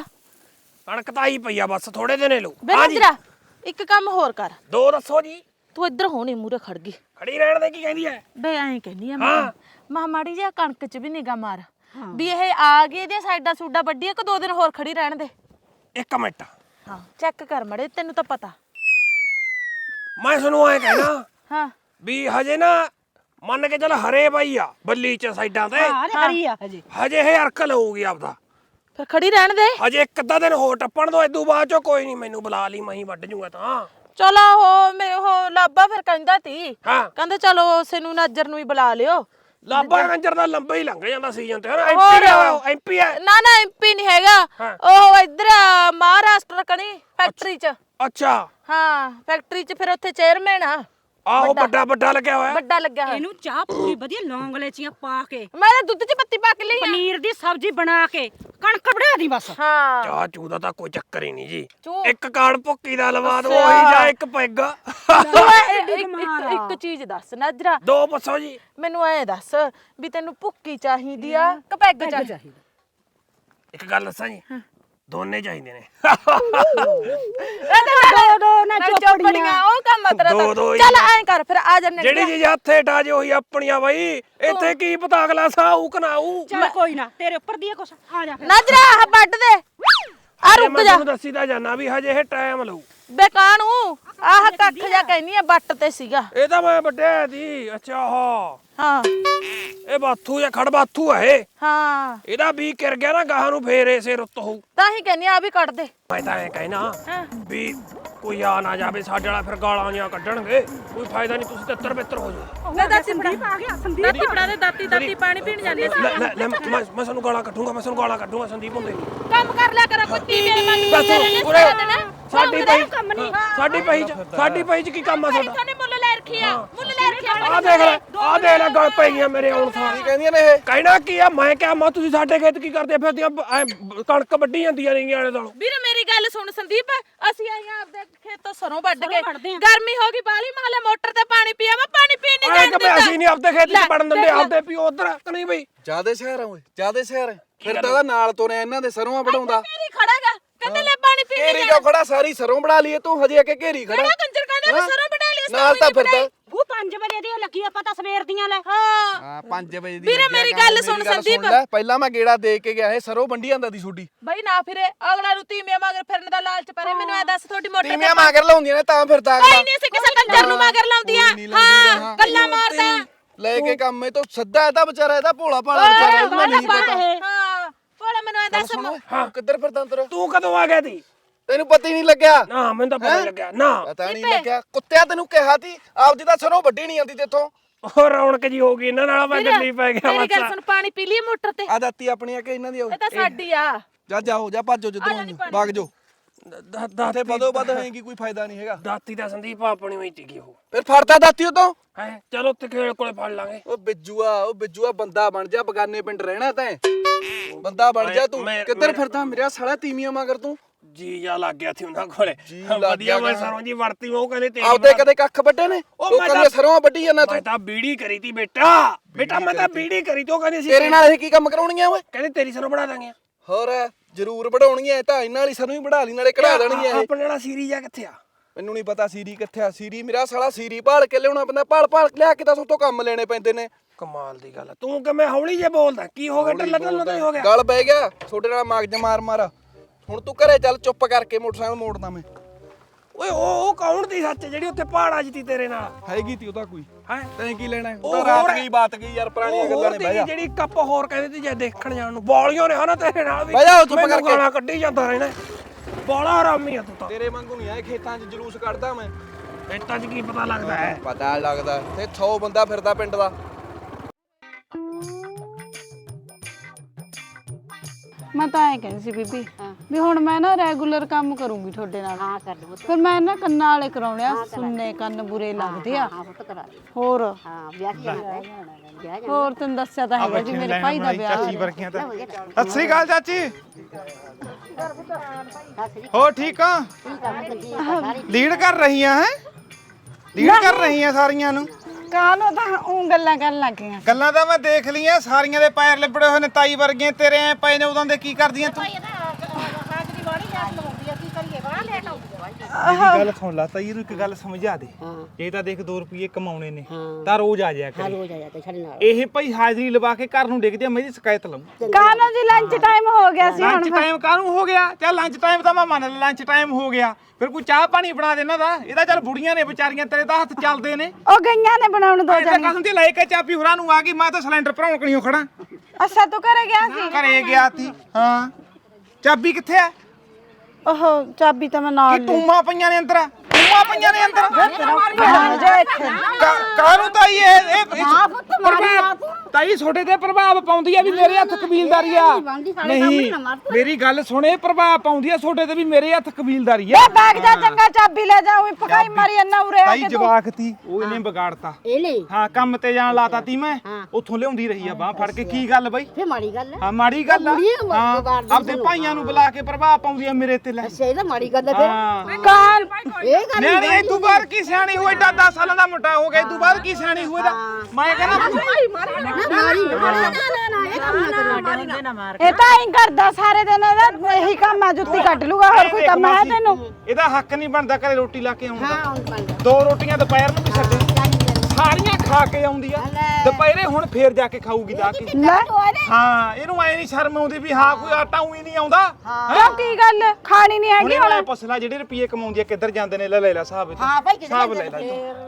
ਕਣਕ ਤਾਂ ਹੀ ਪਈ ਆ ਬਸ ਥੋੜੇ ਦਿਨੇ ਲਓ ਬੇ ਨਾਜਰਾ ਇੱਕ ਕੰਮ ਹੋਰ ਕਰ। ਦੋ ਦੱਸੋ ਜੀ। ਤੂੰ ਇੱਧਰ ਹੋਣੀ ਮੂਰੇ ਖੜ ਗਈ। ਖੜੀ ਰਹਿਣ ਦੇ ਕੀ ਕਹਿੰਦੀ ਐ? ਬੇ ਐਂ ਕਹਿੰਦੀ ਆ। ਮੈਂ। ਮਾ ਮਾੜੀ ਜਿਹਾ ਕਣਕ ਚ ਵੀ ਨਿਗਾ ਮਾਰ। ਵੀ ਇਹ ਆ ਗਈ ਇਹਦੀਆਂ ਸਾਈਡਾਂ ਸੂਡਾ ਵੱਡੀ ਕਿ ਦੋ ਦਿਨ ਹੋਰ ਖੜੀ ਰਹਿਣ ਦੇ। ਇੱਕ ਮਿੰਟ। ਹਾਂ। ਚੈੱਕ ਕਰ ਮੜੇ ਤੈਨੂੰ ਤਾਂ ਪਤਾ। ਮੈਂ ਤੁਹਾਨੂੰ ਐ ਕਹਿਣਾ ਹਾਂ। ਵੀ ਹਜੇ ਨਾ ਮੰਨ ਕੇ ਚੱਲ ਹਰੇ ਬਾਈ ਆ ਬੱਲੀ ਚ ਸਾਈਡਾਂ ਤੇ। ਆ ਹਜੇ। ਹਜੇ ਇਹ ਅਰਕ ਲਊਗੀ ਆਪਦਾ। ਫਿਰ ਖੜੀ ਰਹਿਣ ਦੇ। ਹਜੇ ਇੱਕ ਅੱਧਾ ਦਿਨ ਹੋਰ ਟੱਪਣ ਦੋ ਇਦੋਂ ਬਾਅਦ ਚੋਂ ਕੋਈ ਨਹੀਂ ਮੈਨੂੰ ਬੁਲਾ ਲਈ ਮੈਂ ਹੀ ਵੱਢ ਜੂਗਾ ਤਾਂ। ਚਲੋ ਉਹ ਮੇ ਉਹ ਲਾਬਾ ਫਿਰ ਕਹਿੰਦਾ ਤੀ। ਹਾਂ। ਕਹਿੰਦੇ ਚਲੋ ਉਸੇ ਨੂੰ ਨਜ਼ਰ ਨੂੰ ਹੀ ਬੁਲਾ ਲਿਓ। ਲਾਂਬਾ ਕੰਜਰ ਦਾ ਲੰਬਾ ਹੀ ਲੰਘ ਜਾਂਦਾ ਸੀਜ਼ਨ ਤੇ ਹਨਾ। ਐਮਪੀ ਐਮਪੀ ਹੈ ਨਾ ਨਾ ਐਮਪੀ ਨਹੀਂ ਹੈਗਾ। ਉਹ ਇੱਧਰ ਆ, ਮਹਾਰਾਸ਼ਟਰ ਕਣੀ ਫੈਕਟਰੀ 'ਚ। ਅੱਛਾ। ਹਾਂ ਫੈਕਟਰੀ 'ਚ ਫਿਰ ਉੱਥੇ ਚੇਅਰਮੈਨ ਆ। ਆਹੋ ਵੱਡਾ ਵੱਡਾ ਲੱਗਿਆ ਹੋਇਆ। ਵੱਡਾ ਲੱਗਿਆ ਹੋਇਆ। ਇਹਨੂੰ ਚਾਹ ਪੂਰੀ ਵਧੀਆ ਲੌਂਗ ਲੈਚੀਆਂ ਪਾ ਕੇ। ਮੈਂ ਤਾਂ ਦੁੱਧ 'ਚ ਪੱਤੀ ਪਾ ਕੇ ਲਈ ਆ। ਪਨੀਰ ਦੀ ਸਬਜ਼ੀ ਬਣਾ ਕੇ ਕਣਕ ਬਣਾ ਦੀ ਬਸ। ਹਾਂ। ਚਾਹ ਚੂ ਦਾ ਤਾਂ ਕੋਈ ਚੱਕਰ ਹੀ ਨਹੀਂ ਜੀ। ਚੂ- ਇੱਕ ਕਾੜ ਭੁੱਕੀ ਦਾ ਲਵਾ ਦੋ। ਉਹੀ ਜਾਂ ਇੱਕ ਪੈਗ। ਤੂੰ ਐ- ਇੱਕ- ਇੱਕ ਇੱਕ ਚੀਜ਼ ਦੱਸ ਨਾਜਰਾ। ਦੋ ਪੁੱਛੋ ਜੀ। ਮੈਨੂੰ ਐ ਦੱਸ ਵੀ ਤੈਨੂੰ ਭੁੱਕੀ ਚਾਹੀਦੀ ਆ ਕਿ ਪੈਗ ਚਾਹੀਦੀ? ਇੱਕ ਗੱਲ ਦੱਸਾਂ ਜੀ। ਦੋਨੇ ਚਾਹੀਦੇ ਨੇ। ਦੋ ਦੋ ਨਾ ਚੋਪੜੀਆਂ। ਉਹ ਕੰਮ ਦੋ- ਹੀ ਚੱਲ ਆ। ਐਂ ਕਰ ਫਿਰ ਆ ਜੰਨੇ ਜਿਹੜੀ ਚੀਜ਼ ਹੱਥੇ ਟਾਜੇ ਉਹੀ ਆਪਣੀਆਂ ਬਾਈ। ਇੱਥੇ ਕੀ ਪਤਾ ਅਗਲਾ ਸਾਊ ਕਨਾਊ ਚੱਲ ਕੋਈ ਨਾ ਤੇਰੇ ਉੱਪਰ ਦੀ ਕੁਛ। ਆ ਜਾ ਫਿਰ। ਨਾਜਰਾ ਵੱਢ ਦੇ। ਆ ਰੁਕ ਮੈਂ ਜਾ। ਤੁਹਾਨੂੰ ਦੱਸੀ ਤਾਂ ਜਾਨਾ ਵੀ ਹਜੇ ਇਹ ਟਾਈਮ ਲਊ। ਬੇ ਕਾਣੂ ਆਹ ਕੱਖ ਜਾ ਕਹਿਨੀ ਆ? ਬੱਟ ਤੇ ਸੀਗਾ। ਇਹ ਤਾਂ ਮੈਂ ਵੱਡਿਆ ਦੀ ਅੱਛਾ ਹਾਂ ਹਾਂ। ਇਹ ਬਾਥੂ ਜਾਂ ਖੜ ਬਾਥੂ ਆ ਇਹ। ਹਾਂ। ਇਹਦਾ ਵੀ ਕਿਰ ਗਿਆ ਨਾ ਗਾਹਾਂ ਨੂੰ ਫੇਰ ਇਸੇ ਰੁੱਤ ਹੋਊ। ਤਾਂ ਹੀ ਕਹਿੰਨੀ ਆ ਵੀ ਕੱਢ ਦੇ। ਮੈਂ ਤਾਂ ਐ ਕਹਿਣਾ ਵੀ ਕੋਈ ਆ ਨਾ ਜਾਵੇ ਸਾਡੇ ਵਾਲਾ ਫਿਰ ਗਾਲਾਂ ਜਾਂ ਕੱਢਣਗੇ। ਕੋਈ ਫਾਇਦਾ ਨਹੀਂ ਤੁਸੀਂ ਤਿੱਤਰ ਬਿੱਤਰ ਹੋ ਜਾਓ। ਲੈ ਦਾਤੀ ਫੜਾ ਆ ਗਿਆ ਸੰਦੀਪ ਦਾਤੀ ਫੜਾ ਦੇ ਦਾਤੀ ਦਾਤੀ ਪਾਣੀ ਪੀਣ ਜਾਂਦੇ ਸੀ। ਲੈ ਲੈ ਲੈ ਮੈਂ ਮੈਂ ਸਾਨੂੰ ਗਾਲਾਂ ਕੱਢੂੰਗਾ ਮੈਂ ਸਾਨੂੰ ਗਾਲਾਂ ਕੱਢੂੰਗਾ ਸੰਦੀਪ ਹੁੰਦੇ। ਕੰਮ ਕਰ ਲਿਆ ਕਰ ਕੋਈ ਟੀਵੀ ਮੰਗ ਬਸ ਤੇਰੇ ਨੇ ਉਰੇ ਸਾਰਾ ਦਿਨ ਸਾਡੀ ਭੌਂਕਦਾ ਪਈ ਕੰਮ ਨਹੀਂ। ਸਾਡੀ ਪਈ ਚ ਸਾਡੀ ਪਈ ਚ ਕੀ ਕੰਮ ਆ ਭਾਈ ਸਾਡਾ? ਤੁਹਾਨੂੰ ਮੁੱਲ ਲੈ ਰੱਖੀ ਆ ਮੁੱਲ ਲੈ ਰੱਖੀ ਆ। ਆ ਦੇਖ ਲੈ ਆ ਦੇਖ ਲੈ ਗਲ ਪਈ ਗਈਆਂ ਮੇਰੇ ਆਉਣ ਸਾਰ ਕਹਿੰਦੀਆਂ ਨੇ ਇਹ? ਕਹਿਣਾ ਕੀ ਆ? ਮੈਂ ਕਿਹਾ ਮਾ ਤੁਸੀਂ ਸਾਡੇ ਖੇਤ ਕੀ ਕਰਦੇ? ਫਿਰਦੀਆਂ ਐਂ ਕਣਕ ਵੱਢੀ ਜਾਂਦੀਆਂ ਨੇ ਆਲੇ ਦਾਲੋਂ ਵੀਰ ਮੇਰੀ ਗੱਲ ਸੁਣ ਸੰਦੀਪ ਅਸੀਂ ਆਈਆਂ ਆਪਦੇ ਖੇਤੋਂ ਸਰੋਂ ਵੱਢ ਕੇ। ਗਰਮੀ ਹੋ ਗਈ ਬਾਲੀ ਮਾਲੇ ਮੋਟਰ ਤੇ ਪਾਣੀ ਪੀਆ ਮੈਂ ਪਾਣੀ ਪੀਣ ਨਹੀਂ ਕਿ ਜਾਂਦੀ ਵੀ ਅਸੀਂ ਨਹੀਂ ਆਪਦੇ ਖੇਤ ਚ ਵੜਨ ਦਿੰਦੇ। ਆਪਦੇ ਪਿਓ ਉਧਰ ਕਿ ਨਹੀਂ ਬਈ? ਜਿਆਦੇ ਸ਼ਹਿਰ ਆ ਓਏ ਜਿਆਦੇ ਸ਼ਹਿਰ ਫਿਰ ਤਾਂ ਇਹਦਾ ਨਾਲ ਤੋਰਿਆ ਇਹਨਾਂ ਦੇ ਸਰੋਂ ਵਢਾਉਂਦਾ। ਮੇਰੀ ਖੜਾਗਾ ਕਹਿੰਦੇ ਲੈ ਪਾਣੀ ਪੀਣ ਨਹੀਂ ਘੇਰੀ ਕਿਉਂ ਖੜਾ ਸਾਰੀ ਸਰੋਂ ਵੜਾ ਲਈਏ ਤੂੰ ਹਜੇ ਆ ਕੇ ਘੇਰੀ ਖੜਾ। ਕਿਹੜਾ ਕੰਜਰ ਕਹਿੰਦਾ ਵੀ ਹਾਂ? ਸਰੋਂ ਬਣਾ ਲਈ ਨਾਲ ਤਾਂ ਫਿਰਦਾ ਉਹ 5 ਵਜੇ ਦੀ ਲੱਗੀ ਆਪਾਂ ਤਾਂ ਸਵੇਰ ਦੀਆਂ ਲੈ। ਹਾਂ। ਹਾਂ 5 ਵਜੇ ਦੀ ਵੀਰੇ, ਲੱਗਿਆ ਮੇਰੀ ਕੰਮ, ਗੱਲ ਸੁਣ ਗੱਲ ਸੰਦੀਪ। ਲੈ, ਪਹਿਲਾਂ ਮੈਂ ਗੇੜਾ ਦੇ ਕੇ ਗਿਆ ਇਹ ਸਰੋਂ ਵੰਡੀ ਜਾਂਦਾ ਦੀ ਛੁੱਡੀ ਬਈ ਨਾ ਫਿਰੇ ਅਗਲਾ ਨੂੰ ਤੀਮੀਆਂ ਮਗਰ ਫਿਰਨ ਦਾ ਲਾਲਚ ਪਰੇ ਮੈਨੂੰ ਐ ਦੱਸ ਤੁਹਾਡੀ ਮੋਟਰ ਤੇ ਤੀਵੀਆਂ ਮਾਗਰ ਲਾਉਂਦੀਆਂ ਨੇ ਤਾਂ ਫਿਰਦਾ ਕੋਈ ਅਗਲਾ ਨਹੀਂ ਅਸੀਂ ਕਿਸੇ ਕੰਜਰ ਨੂੰ ਮਗਰ ਲਾਉਂਦੀਆਂ। ਕੋਈ ਨੀ ਲਾਉਂਦੀ ਹਾਂ ਹਾਂ। ਕੱਲਾ ਮਾਰਦਾ। ਲੈ ਕੇ ਕੰਮ ਇਹ ਤੋਂ ਸੱਦਾ ਇਹਦਾ ਵਿਚਾਰਾ ਇਹਦਾ ਭੋਲਾ ਭਾਲਾ ਵਿਚਾਰਾ ਇਹਨੂੰ ਨਹੀਂ ਪਤਾ। ਹਾਂ ਭੋਲਾ ਮੈਨੂੰ ਐ ਦੱਸ ਕਿੱਧਰ ਫਿਰਦਾ ਅੰਦਰ? ਤੂੰ ਕਦੋਂ ਆ ਗਿਆ ਤੀ ਤੈਨੂੰ ਪਤਾ ਹੀ ਨਹੀਂ ਲੱਗਿਆ? ਨਾ ਮੈਨੂੰ ਤਾਂ ਪਤਾ ਨੀ ਲੱਗਿਆ। ਨਾ। ਪਤਾ ਨਹੀਂ ਲੱਗਿਆ। ਕੁੱਤਿਆ ਤੈਨੂੰ ਕਿਹਾ ਸੀ ਆਪਦੀ ਤਾਂ ਸਰੋਂ ਵੱਡੀ ਨਹੀਂ ਆਉਂਦੀ ਤੇਥੋਂ। ਉਹ ਰੌਣਕ ਜੀ ਹੋ ਗਈ ਇਹਨਾਂ ਨਾਲ ਮੈਂ ਗੱਲੀ ਪੈ ਗਿਆ ਮੇਰੀ ਗੱਲ ਸੁਣ ਪਾਣੀ ਪੀ ਲਈ ਮੋਟਰ ਤੇ। ਆ ਦਾਤੀ ਆਪਣੀ ਆ ਕਿ ਇਹਨਾਂ ਦੀ ਇਹ ਤਾਂ ਸਾਡੀ ਆ। ਜਾ ਜਾਓ ਜਾ ਭੱਜੋ ਜਿੱਧਰੋਂ ਵਗ ਜਾਓ। ਦਾਤੀ ਤੇ ਬਦੋ ਬਦ ਹੋਏਗੀ ਕੋਈ ਫਾਇਦਾ ਨਹੀਂ ਹੈਗਾ। ਦਾਤੀ ਦਾ ਸੰਦੀਪ ਆਪਣੀ ਹੋਈ ਤੀਗੀ ਉਹ। ਫਿਰ ਫੜਦਾ ਦਾਤੀ ਉਤੋਂ? ਹੈ ਚਲੋ ਉੱਤੇ ਖੇਲ ਕੋਲੇ ਫੜ ਲਾਂਗੇ। ਉਹ ਬਿੱਜੂਆ ਉਹ ਬਿੱਜੂਆ ਬੰਦਾ ਬਣ ਜਾ ਬਗਾਨੇ ਪਿੰਡ ਰਹਿਣਾ ਤੈਂ। ਬੰਦਾ ਬਣ ਜਾ ਤੂੰ। ਮੈਂ- ਕਿੱਧਰ ਫਿਰਦਾ? ਮੇਰਾ ਸਾਲਾ ਤੀਮੀਆਂ ਮਗਰ ਤੂੰ। ਜੀ ਜਾ ਲੱਗ ਗਿਆ ਸੀ ਉਹਨਾਂ ਕੋਲੇ। ਜੀ ਲੱਗ ਵਧੀਆ ਮੈਂ। ਸਰੋਂ ਜੀ ਵਰਤੀ ਉਹ ਕਹਿੰਦੇ ਤੇਰੀ ਆਪਦੇ ਕਦੇ ਕੱਖ ਵੱਡੇ ਨੇ? ਉਹ ਮੈਂ ਲੋਕਾਂ ਤਾਂ- ਸਰੋਂ ਵੱਢੀ ਜਾਂਦਾ ਮੈਂ ਤੂੰ ਤਾਂ ਬੀੜੀ ਕਰੀ ਤੀ ਬੇਟਾ। ਬੇਟਾ ਮੈਂ ਤਾਂ ਬੀੜੀ ਕਰੀ ਤੀ ਕਹਿੰਦੇ ਸੀ ਤੇਰੇ ਨਾਲ ਇਹ ਕੀ ਕੰਮ ਕਰਾਉਣੀਆਂ ਓਏ? ਕਹਿੰਦੇ ਤੇਰੀ ਸਰੋਂ ਬਣਾ ਦਾਂਗੇ। ਹੋਰ ਜ਼ਰੂਰ ਵਢਾਉਣੀਆਂ ਇਹ ਤਾਂ ਇਹਨਾਂ ਵਾਲੀ ਸਰੋਂ ਹੀ ਵਢਾ ਲਈ ਨਾਲੇ ਕਢਾ ਦੇਣਗੀਆਂ ਇਹ। ਆਪਣੇ ਵਾਲਾ ਸੀਰੀ ਜਾ ਕਿੱਥੇ ਆ? ਮੈਨੂੰ ਨਹੀਂ ਪਤਾ ਸੀਰੀ ਕਿੱਥੇ ਆ। ਸੀਰੀ ਮੇਰਾ ਸਾਲਾ ਸੀਰੀ ਭਾਲ ਕੇ ਲਿਆਉਣਾ ਪੈਂਦਾ ਭਾਲ ਭਾਲ ਕੇ ਲਿਆ ਕੇ ਤਾਂ ਤੋਂ ਕੰਮ ਲੈਣੇ ਪੈਂਦੇ ਨੇ। ਕਮਾਲ ਦੀ ਗੱਲ ਆ। ਤੂੰ ਕਿਵੇਂ ਹੌਲੀ ਜੇ ਬੋਲਦਾ ਕੀ ਹੋ ਗਿਆ? ਟੱਲਾ ਟੱਲਾ ਤਾਂ ਹੀ ਹੋ ਗਿਆ। ਗਲ ਬਹਿ ਗਿਆ ਤੁਹਾਡੇ ਨਾਲ ਮਗਜ ਮਾਰ ਮਾਰ। ਹੁਣ ਤੂੰ ਘਰੇ ਚੱਲ ਚੁੱਪ ਕਰਕੇ ਮੋਟਰਸਾਈਕਲ ਮੋੜਦਾ ਮੈਂ। ਓਏ ਉਹ ਉਹ ਕੌਣ ਦੀ ਸੱਚ ਜਿਹੜੀ ਉੱਥੇ ਪਹਾੜਾਂ 'ਚ ਤੀ ਤੇਰੇ ਨਾਲ? ਹੈਗੀ ਤੀ ਉਹਦਾ ਕੋਈ। ਹੈ? ਤੈਂ ਕੀ ਲੈਣਾ ਉਹ ਉਹ ਤਾਂ ਰਾਤ ਹੋਰ- ਗਈ ਬਾਤ ਗਈ ਯਾਰ ਪੁਰਾਣੀਆਂ ਗੱਲਾਂ ਨੇ ਬਹਿ ਜਾ। ਜਿਹੜੀ ਕੱਪ ਹੋਰ ਕਹਿੰਦੇ ਤੀ ਜੇ ਦੇਖਣ ਜਾਣ ਨੂੰ। ਬੋਲੀਆਂ ਨੇ ਹਨਾ ਤੇਰੇ ਨਾਲ ਵੀ। ਬਹਿ ਜਾ ਚੁੱਪ ਮੈਨੂੰ ਕਰਕੇ। ਗਾਲਾਂ ਕੱਢੀ ਜਾਂਦਾ ਰਹਿਣਾ। ਬੋਲਾ ਹਰਾਮੀ ਆ ਤੂੰ ਤਾਂ। ਤੇਰੇ ਵਾਂਗੂ ਨਹੀਂ ਆਏ ਖੇਤਾਂ 'ਚ ਜਲੂਸ ਕੱਢਦਾ ਮੈਂ। ਖੇਤਾਂ 'ਚ ਕੀ ਪਤਾ ਲੱਗਦਾ ਹੈ? ਪਤਾ ਲੱਗਦਾ। ਤੇ 100 ਬੰਦਾ ਫਿਰਦਾ ਪਿੰਡ ਦਾ। ਮੈਂ ਤਾਂ ਐਂ ਕਹਿੰਦੀ ਸੀ ਬੀਬੀ ਵੀ ਹੁਣ ਮੈਂ ਨਾ ਰੈਗੂਲਰ ਕੰਮ ਕਰੂੰਗੀ ਤੁਹਾਡੇ ਨਾਲ। ਹਾਂ ਕਰ ਲਓ ਫਿਰ ਮੈਂ ਨਾ ਕੰਨਾਂ ਵਾਲੇ ਕਰਾਉਣੇ ਆ ਸੁਣਨੇ ਕੰਨ ਬੁਰੇ ਲੱਗਦੇ ਆ। ਹਾਂ ਪੁੱਤ ਕਰਾ ਲਈ ਹੋਰ? ਹਾਂ ਵਿਆਹ ਕੀ ਜਾਣਾ ਹੈ। ਵਿਆਹ ਜਾਣਾ ਹੋਰ ਤੈਨੂੰ ਦੱਸਿਆ ਤਾਂ ਹੈਗਾ ਜੀ ਮੇਰੇ ਭਾਈ ਦਾ ਵਿਆਹ ਚਾਚੀ ਵਰਗੀਆਂ ਤਾਂ। ਸਤਿ ਸ੍ਰੀ ਅਕਾਲ ਚਾਚੀ। ਸੱਸ ਜੀ ਹੋ ਠੀਕ ਆ ਠੀਕ ਆ ਆ ਸਾਰੀ ਲੀਡ ਕਰ ਰਹੀਆਂ ਹੈ? ਲੀਡ ਕਰ ਰਹੀਆਂ ਸਾਰੀਆਂ ਨੂੰ। ਕਾਹਨੂੰ ਤਾਂ ਉਹ ਗੱਲਾਂ ਕਰਨ ਲੱਗ ਗਈਆਂ। ਗੱਲਾਂ ਤਾਂ ਮੈਂ ਦੇਖ ਲਈਆਂ ਸਾਰੀਆਂ ਦੇ ਪੈਰ ਲਿਬੜੇ ਹੋਏ ਨੇ ਤਾਈ ਵਰਗੀਆਂ ਤੇਰੇ ਐ ਪਏ ਨੇ ਉਦੋਂ ਦੇ ਕੀ ਕਰਦੀਆਂ ਤੂੰ ਮੇਰੀ ਗੱਲ ਸੁਣ ਲਾ ਤਾਈ ਨੂੰ ਇੱਕ ਗੱਲ ਸਮਝਾ ਦੇ। ਇਹ ਤਾਂ ਦੇਖ 2 ਰੁਪਏ ਕਮਾਉਣੇ ਨੇ। ਤਾਂ ਰੋਜ਼ ਆ ਜਾਇਆ ਕਰੇ। ਰੋਜ਼ ਆ ਜਾਂਦਾ ਸਾਡੇ ਨਾਲ। ਇਹ ਭਾਈ ਹਾਜ਼ਰੀ ਲਵਾ ਕੇ ਘਰ ਨੂੰ ਡਿੱਗਦੇ ਆ ਮੇਰੀ ਸ਼ਿਕਾਇਤ ਲਾਉਂ ਕਾਹਨੂੰ ਜੀ ਲੰਚ ਟਾਈਮ ਹੋ ਗਿਆ ਸੀ ਲੰਚ ਟਾਈਮ ਕਾਹਨੂੰ ਹੋ ਗਿਆ? ਚੱਲ ਲੰਚ ਟਾਈਮ ਤਾਂ ਮੈਂ ਮੰਨ ਲੰਚ ਟਾਈਮ ਹੋ ਗਿਆ। ਫਿਰ ਕੋਈ ਚਾਹ ਪਾਣੀ ਬਣਾ ਦੇ ਇਹਨਾਂ ਦਾ? ਇਹਦਾ ਚੱਲ ਬੁੜੀਆਂ ਨੇ ਵਿਚਾਰੀਆਂ ਤੇਰੇ ਤਾਂ ਹੱਥ ਚੱਲਦੇ ਨੇ। ਉਹ ਗਈਆਂ ਨੇ ਬਣਾਉਣ ਦੋ ਐਸਾ ਕਸਮ ਤੇ ਲੈ ਕੇ ਚਾਬੀ ਹੋਰਾਂ ਨੂੰ ਆ ਗਈ ਮੈਂ ਤਾਂ ਸਿਲੰਡਰ ਭਰਾਉਣ ਕਣੀਓ ਖੜਾ। ਅੱਛਾ ਤੂੰ ਘਰੇ ਗਿਆ ਸੀ? ਘਰੇ ਗਿਆ ਸੀ ਹਾਂ। ਚਾਬੀ ਕਿੱਥੇ ਆ? ਉਹ ਚਾਬੀ ਤਾਂ ਮੈਂ ਨਾਲ ਕੀ ਟੂਮਾਂ ਪਈਆਂ ਨੇ ਅੰਦਰ? ਟੂਮਾਂ ਪਈਆਂ ਨੇ ਅੰਦਰ? ਜਾ ਇੱਥੇ। ਕਾ- ਕਾਹਨੂੰ ਤਾਂ ਇਹ ਇਹ- ਇਹ ਪੁੱਤ ਮਾਰੀ ਨਾ ਤੂੰ। ਤਾਈ ਛੋਟੇ ਤੇ ਪ੍ਰਭਾਵ ਪਾਉਂਦੀ ਆ ਵੀ ਮੇਰੇ ਹੱਥ ਕਬੀਲਦਾਰੀ ਆ। ਨਹੀਂ ਮੇਰੀ ਗੱਲ ਸੁਣੇ ਪ੍ਰਭਾਵ ਪਾਉਂਦੀ ਆ ਛੋਟੇ ਤੇ ਵੀ ਮੇਰੇ ਹੱਥ ਕਬੀਲਦਾਰੀ ਆ। ਇਹ ਬੈਗ ਜਾ ਚੰਗਾ ਚਾਬੀ ਲੈ ਜਾ ਉਹੀ ਪਕਾਈ ਮਾਰੀ ਅੰਨਾ ਉਰੇ ਆ ਤਾਈ ਕੇ ਤੂੰ। ਜਵਾਕ ਤੀ ਉਹ ਇਹਨੇ ਵਿਗਾੜਤਾ। ਇਹ ਨਹੀਂ ਹਾਂ ਕੰਮ ਤੇ ਜਾਣ ਲਾਤਾ ਤੀ ਮੈਂ। ਉੱਥੋਂ ਲਿਆਉਂਦੀ ਰਹੀ ਆ ਬਾਹ ਫੜ ਕੇ। ਕੀ ਗੱਲ ਬਈ? ਫੇ ਮਾੜੀ ਗੱਲ ਹੈ ਹਾਂ ਮਾੜੀ ਗੱਲ ਆ। ਨੂੰ ਹਾਂ ਆਪਦੇ ਭਾਈਆਂ ਨੂੰ ਬੁਲਾ ਕੇ ਪ੍ਰਭਾਵ ਪਾਉਂਦੀ ਆ ਮੇਰੇ ਤੇ ਲੈ। ਅੱਛਾ ਇਹ ਤਾਂ ਮਾੜੀ ਗੱਲ ਹੈ ਫਿਰ। ਹਾਂ। ਕਾਲ ਇਹ ਗੱਲ ਨਿਆਣੀ ਇਹ ਤੂੰ ਬਾਅਦ ਕੀ ਸਿਆਣੀ ਹੋਈ ਏਡਾ 10 ਸਾਲਾਂ ਦਾ ਮੁੰਡਾ ਹੋ ਗਿਆ ਤੂੰ ਬਾਅਦ ਕੀ ਸਿਆਣੀ ਹੋਈ ਦਾ ਮੈਂ ਕਹਿੰਦਾ ਨਾ ਮਾਰੀ ਨਾ ਨਾ ਨਾ ਇਹ ਕੰਮ ਨਾ ਕਰੋ। ਇਹ ਤਾਂ ਐਂ ਕਰਦਾ ਸਾਰੇ ਦਿਨ ਇਹਦਾ ਇਹੀ ਕੰਮ ਆ ਜੁੱਤੀ ਕੱਢ ਲੂਗਾ ਹੋਰ ਕੋਈ ਕੰਮ ਹੈ ਤੈਨੂੰ? ਇਹਦਾ ਹੱਕ ਨਹੀਂ ਬਣਦਾ ਘਰੇ ਰੋਟੀ ਲਾ ਕੇ ਆਉਂਦਾ ਹਾਂ ਹੁਣ ਬੰਦ ਦੋ ਰੋਟੀਆਂ ਦੁਪਹਿਰ ਨੂੰ ਵੀ ਛੱਡੇ। ਸਾਰੀਆਂ ਖਾ ਕੇ ਆਉਂਦੀ ਆ। ਦੁਪਹਿਰੇ ਹੁਣ ਫੇਰ ਜਾ ਕੇ ਖਾਊਗੀ ਜਾ ਕੇ। ਲੈ। ਹਾਂ ਇਹਨੂੰ ਐ ਨਹੀਂ ਸ਼ਰਮ ਆਉਂਦੀ ਵੀ ਹਾਂ ਕੋਈ ਆਟਾ ਉਹੀ ਨਹੀਂ ਆਉਂਦਾ। ਕਿਉਂ ਕੀ ਗੱਲ? ਖਾਣੀ ਨਹੀਂ ਹੈਗੀ ਹੁਣੇ ਹੁਣ। ਮੈਂ ਪੁੱਛ ਲਾ ਜਿਹੜੇ ਰੁਪਏ ਕਮਾਉਂਦੀ ਆ ਕਿੱਧਰ ਜਾਂਦੇ ਨੇ? ਲੈ ਲੈ ਲੈ ਸਾਹਿਬ ਹਾਂ ਭਾਈ ਸਾਹਿਬ ਲੈ ਲੈ।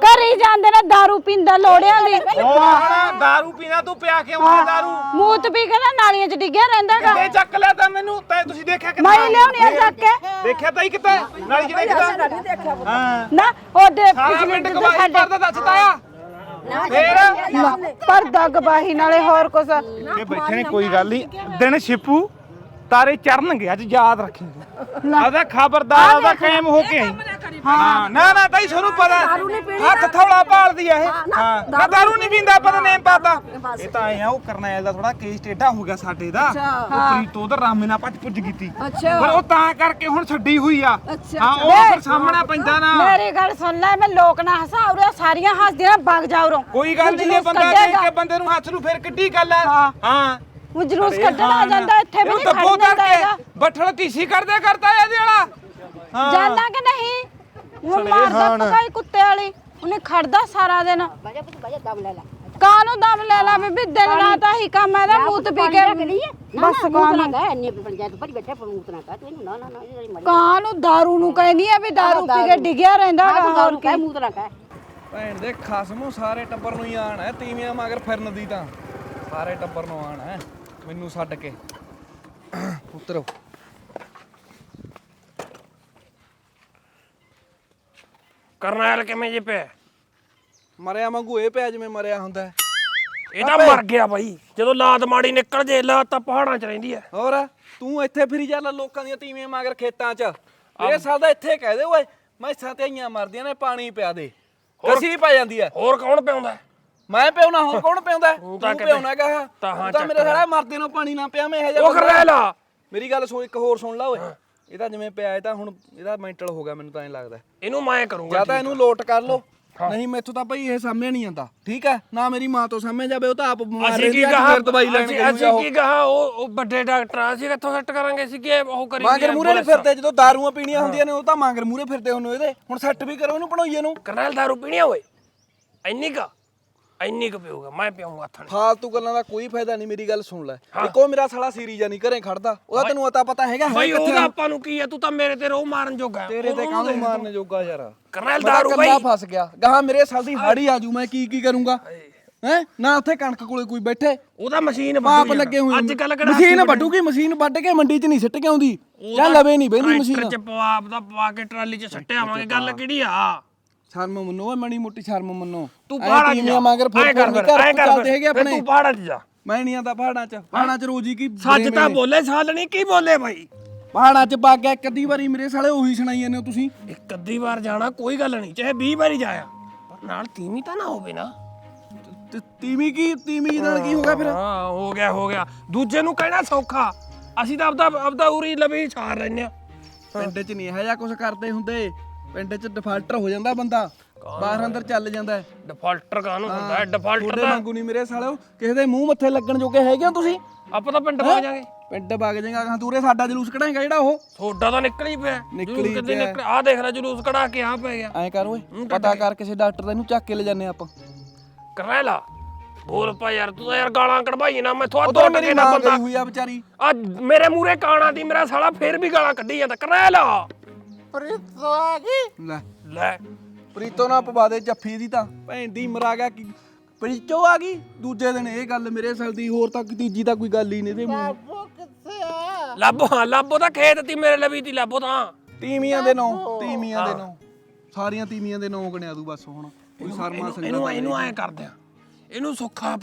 ਘਰੇ ਹੀ ਜਾਂਦੇ ਨੇ दारू ਪੀਂਦਾ ਲੋੜਿਆਂ ਦੀ। ਹਣਾ ਦਾਰੂ ਪੀਣਾ ਤੂੰ ਪਿਆ ਕੇ ਆਉਂਦਾ ਦਾਰੂ। ਮੂਤ ਪੀ ਕੇ ਨਾ ਨਾਲੀਆਂ 'ਚ ਡਿੱਗਿਆ ਰਹਿੰਦਾਗਾ ਕਿੱਥੇ ਚੱਕ ਲਿਆ ਤਾਂ ਮੈਨੂੰ ਤੈਂ ਤੁਸੀਂ ਦੇਖਿਆ ਕਿੱਥੇ ਮੈਂ ਹੀ ਲਿਆਉਣੀ ਆ ਚੱਕ ਕੇ। ਦੇਖਿਆ ਤਾਂ ਹੀ ਕਿਤੇ ਨਾਲੀ ਚ ਦੇਖਦਾ ਹਾਂ। ਨਾ ਉਹਦੇ ਪਿਛਲੇ ਦਿਨ ਸਾਡੇ ਦੱਸਦਾ ਆ। ਫੇਰ? ਪਰਦਾ ਗਵਾਹੀ ਨਾਲੇ ਹੋਰ ਕੁਛ। ਇਹ ਬੈਠੇ ਨੇ ਕੋਈ ਗੱਲ ਨਹੀਂ। ਦਿਨ ਛਿਪੂ ਤਾਰੇ ਚੜਨਗੇ ਅੱਜ ਯਾਦ ਰੱਖੀ। ਆਦਾ ਖਬਰਦਾਰ ਆਦਾ ਕਾਇਮ ਹੋ ਕੇ ਆਈ। ਹਾਂ। ਨਾ ਨਾ ਤਾਈ ਸਾਨੂੰ ਪਤਾ ਹੱਥ ਥੌਲਾ ਭਾਲਦੀ ਆ ਇਹ। ਹਾਂ ਨਾ ਦਾਰੂ ਨਹੀਂ ਪੀਂਦਾ ਪਤਾ ਨੇਮ ਪਾਤਾ। ਇਹ ਤਾਂ ਐ ਆ ਉਹ ਕਰਨੈਲ ਦਾ ਥੋੜਾ ਕੇਸ ਟੇਢਾ ਹੋ ਗਿਆ ਸਾਡੇ ਦਾ। ਉਹ ਪ੍ਰੀਤੋ ਉਧਰ ਰਾਮੇ ਨਾਲ ਭੱਜ ਭੁੱਜ ਕੀਤੀ। ਪਰ ਉਹ ਤਾਂ ਕਰਕੇ ਹੁਣ ਛੱਡੀ ਹੋਈ ਆ। ਹਾਂ ਉਹ ਫਿਰ ਸਾਹਮਣਾ ਪੈਂਦਾ ਨਾ। ਮੇਰੀ ਗੱਲ ਸੁਣ ਲੈ ਮੈਂ ਲੋਕ ਨਾ ਹਸਾ ਉਰੇ ਸਾਰੀਆਂ ਹੱਸਦੀਆਂ ਵਗ ਜਾ ਉਰੋਂ। ਕੋਈ ਗੱਲ ਨਹੀਂ ਬੰਦਾ ਦੇਖ। ਕੇ ਬੰਦੇ ਨੂੰ ਹੱਥ ਨੂੰ ਫਿਰ ਕਿੱਡੀ ਗੱਲ ਆ। ਹਾਂ। ਉਹ ਜਲੂਸ ਕੱਢਣ ਆ ਜਾਂਦਾ ਇੱਥੇ ਵੀ ਨਹੀਂ ਦੱਬੋ ਖੜ ਜਾਂਦਾ ਕਰਕੇ ਹੈਗਾ। ਬੱਠਲ ਤੀਸੀ ਕਰਦੇ ਕਰਦਾ ਇਹਦੇ ਵਾਲਾ। ਹਾਂ। ਜਾਣਾ ਕਿ ਨਹੀਂ? ਉਹ ਮਾਰਦਾ ਪਕਾਈ ਕੁੱਤੇ ਵਾਲੀ। ਉਹਨੇ ਖੜਦਾ ਸਾਰਾ ਦਿਨ। ਬਾਜਾ ਪੁੱਤ ਦਮ ਲੈ ਲੈ ਕਾਨੂੰ ਦਮ ਲੈ ਲਾ ਬੀਬੀ ਦਿਨ ਕੰਮ ਇਹਦਾ ਮੂਤ ਪੀ ਕੇ ਬਸ ਕਾਨੂੰ ਕਹੇ ਇੰਨੇ ਦਾਰੂ ਨੂੰ ਕਹਿੰਦੀ ਆ ਵੀ ਦਾਰੂ ਪੀ ਕੇ ਡਿਗਿਆ ਰਹਿੰਦਾ ਹੋਰ ਕੀ। ਮੂਤ ਨਾ ਕਹੇ। ਭੈਣ ਦੇ ਖਸਮੋਂ ਸਾਰੇ ਟੱਬਰ ਨੂੰ ਹੀ ਆਣ ਤੀਵੀਆਂ ਮਗਰ ਫਿਰਨ ਦੀ ਤਾਂ। ਸਾਰੇ ਟੱਬਰ ਨੂੰ ਆਣ ਮੈਨੂੰ ਛੱਡ ਕੇ। ਪੁੱਤਰੋ। ਕਰਨੈਲ ਕਿਵੇਂ ਜੇ ਪਿਆ? ਮਰਿਆ ਵਾਂਗੂ ਇਹ ਪਿਆ ਜਿਵੇਂ ਮਰਿਆ ਹੁੰਦਾ ਹੈ। ਇਹ ਤਾਂ ਮਰ ਗਿਆ ਬਾਈ। ਜਦੋਂ ਲਾਤ ਮਾੜੀ ਨਿਕਲ ਜੇ ਲਾਤ ਤਾਂ ਪਹਾੜਾਂ 'ਚ ਰਹਿੰਦੀ ਐ ਹੋਰ ਤੂੰ ਇੱਥੇ ਫਿਰੀ ਚੱਲ ਲੋਕਾਂ ਦੀਆਂ ਤੀਵੀਆਂ ਮਗਰ ਖੇਤਾਂ 'ਚ। ਇਹ ਸਾਲ ਦਾ ਇੱਥੇ ਕਹਿ ਦੇ ਓਏ ਮੈਸਾਂ ਤੇ ਆਈਆਂ ਮਰਦੀਆਂ ਨੇ ਪਾਣੀ ਪਿਆ ਦੇ। ਕਸੀ ਪੈ ਜਾਂਦੀ ਆ ਹੋਰ ਕੌਣ ਪਿਆਉਂਦਾ ਹੈ? ਮੈਂ ਪਿਉਣਾ ਹੋਰ ਕੌਣ ਪਿਉਂਦਾ ਤੂੰ ਤਾਂ ਕਿਤੇ ਪਿਉਣਾ ਕਹਾ ਤਾਂ ਹਾਂ ਤੂੰ ਤਾਂ ਚੱਕ ਮੇਰੇ ਲੈ। ਸਾਲਾ ਮਰਦੇ ਨੂੰ ਪਾਣੀ ਨਾ ਪਿਆ ਮੈਂ ਇਹ ਉਹ ਕਰਨੈਲ ਆ। ਮੇਰੀ ਗੱਲ ਸੁਣ ਇੱਕ ਹੋਰ ਸੁਣ ਲਾ ਓਏ। ਇਹਦਾ ਜਿਵੇਂ ਪਿਆ ਇਹ ਤਾਂ ਹੁਣ ਇਹਦਾ ਮੈਂਟਲ ਹੋ ਗਿਆ ਮੈਨੂੰ ਤਾਂ ਐਂ ਲੱਗਦਾ। ਇਹਨੂੰ ਮੈਂ ਕਰੂੰਗਾ ਜਾਂ ਤਾਂ ਇਹਨੂੰ ਲੋਟ ਕਰ ਲੋ ਨਹੀਂ ਮੈਥੋਂ ਤਾਂ ਭਾਈ ਇਹ ਸਾਹਮਣੇ ਨਹੀਂ ਆਂਦਾ ਠੀਕ ਹੈ ਨਾ ਮੇਰੀ ਮਾਂ ਤੋਂ ਸਾਹਮਣੇ ਜਾਵੇ ਉਹ ਤਾਂ ਆਪ ਬਿਮਾਰ ਅਸੀਂ ਕੀ ਆ ਕਹਾ ਫਿਰ ਦਵਾਈ ਲੈਣ ਗਈ ਅਸੀਂ ਕੀ ਕਹਾ ਉਹ ਉਹ ਵੱਡੇ ਡਾਕਟਰ ਅਸੀਂ ਕਿੱਥੋਂ ਸੈੱਟ ਕਰਾਂਗੇ? ਅਸੀਂ ਕੀ ਉਹ ਕਰੀ ਮਾਂਗਰ ਮੂਰੇ ਨਹੀਂ ਫਿਰਦੇ ਜਦੋਂ ਦਾਰੂਆਂ ਪੀਣੀਆਂ ਹੁੰਦੀਆਂ ਨੇ ਉਹ ਤਾਂ ਮਾਂਗਰ ਮੂਰੇ ਫਿਰਦੇ ਹੁੰਦੇ ਇਹਦੇ ਹੁਣ ਸੈੱਟ ਵੀ ਕਰੋ ਇਹਨੂੰ ਬਣਾਈਏ ਨੂੰ ਕਰਨੈਲ ਦਾਰੂ ਪੀਣੀ ਆ ਓਏ? ਇੰਨੀ ਕਾ? ਇੰਨੀ ਕੁ ਪੀਊਗਾ ਮੈਂ ਪੀਊਂਗਾ ਥਣ ਫਾਲਤੂ ਗੱਲਾਂ ਦਾ ਕੋਈ ਫਾਇਦਾ ਨਹੀਂ ਮੇਰੀ ਗੱਲ ਸੁਣ ਲੈ। ਇੱਕੋ ਮੇਰਾ ਸਾਲਾ ਸੀਰੀ ਜਾਂ ਨਹੀਂ ਘਰੇ ਖੜਦਾ ਉਹਦਾ ਤੈਨੂੰ ਅਤਾ ਪਤਾ ਹੈਗਾ ਹੈ ਬਾਈ ਉਹਦਾ? ਆਪਾਂ ਨੂੰ ਕੀ ਆ ਤੂੰ ਤਾਂ ਮੇਰੇ ਤੇ ਰੋਹ ਮਾਰਨ ਜੋਗਾ ਹੈ। ਤੇਰੇ ਤੇ ਕਾਹਨੂੰ। ਮਾਰਨ ਜੋਗਾ ਯਾਰ? ਕਰਨੈਲ ਦਾਰੂ ਬਾਈ। ਫਸ ਗਿਆ। ਗਾਹਾਂ ਮੇਰੇ ਸਾਲ ਦੀ ਹਾੜੀ ਆਜੂ ਮੈਂ ਕੀ ਕੀ ਕਰੂੰਗਾ? ਹੈ? ਨਾ ਉੱਥੇ ਕਣਕ ਕੋਲੇ ਕੋਈ ਬੈਠੇ। ਉਹਦਾ ਮਸ਼ੀਨ ਵੱਢੂ ਲੱਗੇ ਹੋਏ ਅੱਜ ਕੱਲ ਕਿਹੜਾ ਮਸ਼ੀਨ ਵੱਢੂਗੀ ਮਸ਼ੀਨ ਵੱਢ ਕੇ ਮੰਡੀ 'ਚ ਨਹੀਂ ਸਿੱਟ ਕੇ ਆਉਂਦੀ। ਜਾਂ ਲਵੇ ਨਹੀਂ ਬਹਿੰਦੀ ਮਸ਼ੀਨ। ਟਰੈਕਟਰ ਚ ਪਵਾ ਦਾ ਪਵਾ ਕੇ ਟਰਾਲੀ ਚ ਸੱਟੇ ਆਵਾਂਗੇ ਗੱਲ ਕਿਹੜੀ ਆ? ਸ਼ਰਮ ਮੰਨੋ ਓਏ ਮਣੀ ਮੋਟੀ ਸ਼ਰਮ ਮੰਨੋ। ਤੂੰ ਪਹਾੜਾਂ ਚ ਜਾ। ਮਗਰ ਫਿਰ ਘਰ ਕਰ ਚੱਲਦੇ ਹੈਗੇ ਆਪਣੇ। ਤੂੰ ਪਹਾੜਾਂ ਚ ਜਾ। ਮੈਂ ਨਹੀਂ ਆਂਦਾ ਪਹਾੜਾਂ 'ਚ। ਪਹਾੜਾਂ 'ਚ ਰੋਜ਼ ਹੀ ਕੀ ਸੱਚ ਤਾਂ ਬੋਲੇ ਸਾਲ ਨਹੀਂ ਕੀ ਬੋਲੇ ਬਾਈ? ਪਹਾੜਾਂ 'ਚ ਪਾ ਗਿਆ ਇੱਕ ਅੱਧੀ ਵਾਰੀ ਮੇਰੇ ਸਾਲੇ ਉਹੀ ਸੁਣਾਈ ਜਾਂਦੇ ਹੋ ਤੁਸੀਂ। ਇੱਕ ਅੱਧੀ ਵਾਰ ਜਾਣਾ ਕੋਈ ਗੱਲ ਨਹੀਂ ਚਾਹੇ 20 ਵਾਰੀ ਜਾਇਆ। ਪਰ ਨਾਲ ਤੀਵੀਂ ਤਾਂ ਨਾ ਹੋਵੇ ਨਾ। ਤੀਵੀਂ ਕੀ ਤੀਵੀਂ ਨਾਲ ਕੀ ਹੋ ਗਿਆ ਫਿਰ? ਹਾਂ ਹੋ ਗਿਆ ਹੋ ਗਿਆ। ਦੂਜੇ ਨੂੰ ਕਹਿਣਾ ਸੌਖਾ। ਅਸੀਂ ਤਾਂ ਆਪਦਾ ਆਪਦਾ ਉਰੀ ਲਵੀ ਛਾੜ ਲੈਨੇ ਆ ਪਿੰਡ 'ਚ ਨਹੀਂ ਇਹੋ ਜਿਹਾ ਕੁਝ ਕਰਦੇ ਹੁੰਦੇ। ਪਿੰਡ 'ਚ ਡਿਫਾਲਟਰ ਹੋ ਜਾਂਦਾ ਬੰਦਾ। ਬਾਹਰ ਅੰਦਰ ਚੱਲ ਜਾਂਦਾ ਹੈ। ਡਿਫਾਲਟਰ ਕਾਹਨੂੰ ਹੁੰਦਾ? ਹੈ। ਡਿਫਾਲਟਰ ਤੁਹਾਡੇ ਦਾ ਵਾਂਗੂ ਨਹੀਂ ਮੇਰੇ ਸਾਲਿਓ। ਕਿਸੇ ਦੇ ਮੂੰਹ ਮੱਥੇ ਲੱਗਣ ਜੋਗੇ ਹੈਗੇ ਹੋ ਤੁਸੀਂ? ਆਪਾਂ ਤਾਂ ਪਿੰਡ ਪਾ ਜਾਾਂਗੇ ਪਿੰਡ ਵਗ ਜਾਏਗਾ ਕਹਾਂ ਤੂਰੇ ਸਾਡਾ ਜਲੂਸ ਕਢਾਏਗਾ ਜਿਹੜਾ ਉਹ। ਤੁਹਾਡਾ ਤਾਂ ਨਿਕਲ ਹੀ ਪਿਆ। ਨਿਕਲ ਹੀ। ਨਿਕਲ ਆ ਦੇਖ ਲੈ ਜਲੂਸ ਕਢਾ ਕੇ ਆ ਪੈ ਗਿਆ। ਐਂ ਕਰ ਓਏ ਪਤਾ ਕਰ ਕਿਸੇ ਡਾਕਟਰ ਦਾ ਇਹਨੂੰ ਚੱਕ ਕੇ ਲੈ ਜਾਂਦੇ ਆਪਾਂ। ਕਰ ਲਾ। ਬੋਲ ਪਾ ਯਾਰ ਤੂੰ ਤਾਂ ਯਾਰ ਗਾਲਾਂ ਕਢਵਾਈ ਨਾ ਮੈਥੋਂ ਆ ਦੋ ਤਾਂ ਟਕੇ ਮਾਂ ਬੰਦਾ। ਹੋਈ ਆ ਵਿਚਾਰੀ। ਆ ਮੇਰੇ ਮੂਰੇ ਕਾਣਾ ਦੀ ਮੇਰਾ ਸਾਲਾ ਫੇਰ ਵੀ ਗਾਲਾਂ ਕੱਢੀ ਜਾਂਦਾ। ਕਰ ਲਾ। ਲੈ। ਲੈ। ਪ੍ਰੀਤੋ ਨਾ ਪਵਾ ਦੇ ਜੱਫੀ ਦੀ ਤਾਂ। ਭੈਣ ਦੀ ਮਰਾ ਗਿਆ ਕੀ ਪ੍ਰੀਤੋ ਆ ਗਈ? ਦੂਜੇ ਦਿਨ ਇਹ ਗੱਲ ਮੇਰੇ ਸਾਲ ਦੀ ਹੋਰ ਤੱਕ ਤੀਜੀ ਤਾਂ ਕੋਈ ਗੱਲ ਹੀ ਨਹੀਂ ਇਹਦੇ ਮੂੰਹ ਲੱਭੋ ਹਾਂ ਲੱਭੋ ਤਾਂ ਖੇਤ ਤੀ ਮੇਰੇ ਲਵੀ ਤੀ ਲੱਭੋ ਤਾਂ। ਤੀਵੀਆਂ ਦੇ ਨਾਂ ਤੀਵੀਆਂ ਦੇ ਨਾਂ। ਸਾਰੀਆਂ ਤੀਵੀਆਂ ਦੇ ਨਾਂ ਗਣਿਆ ਤੂੰ ਬਸ ਹੁਣ। ਕੋਈ ਸ਼ਰਮਾ ਸੰਗਾ ਇਹਨੂੰ ਇਹਨੂੰ ਐ ਕਰਦੇ ਆ। ਇਹਨੂੰ ਸੁੱਖਾ ਆ।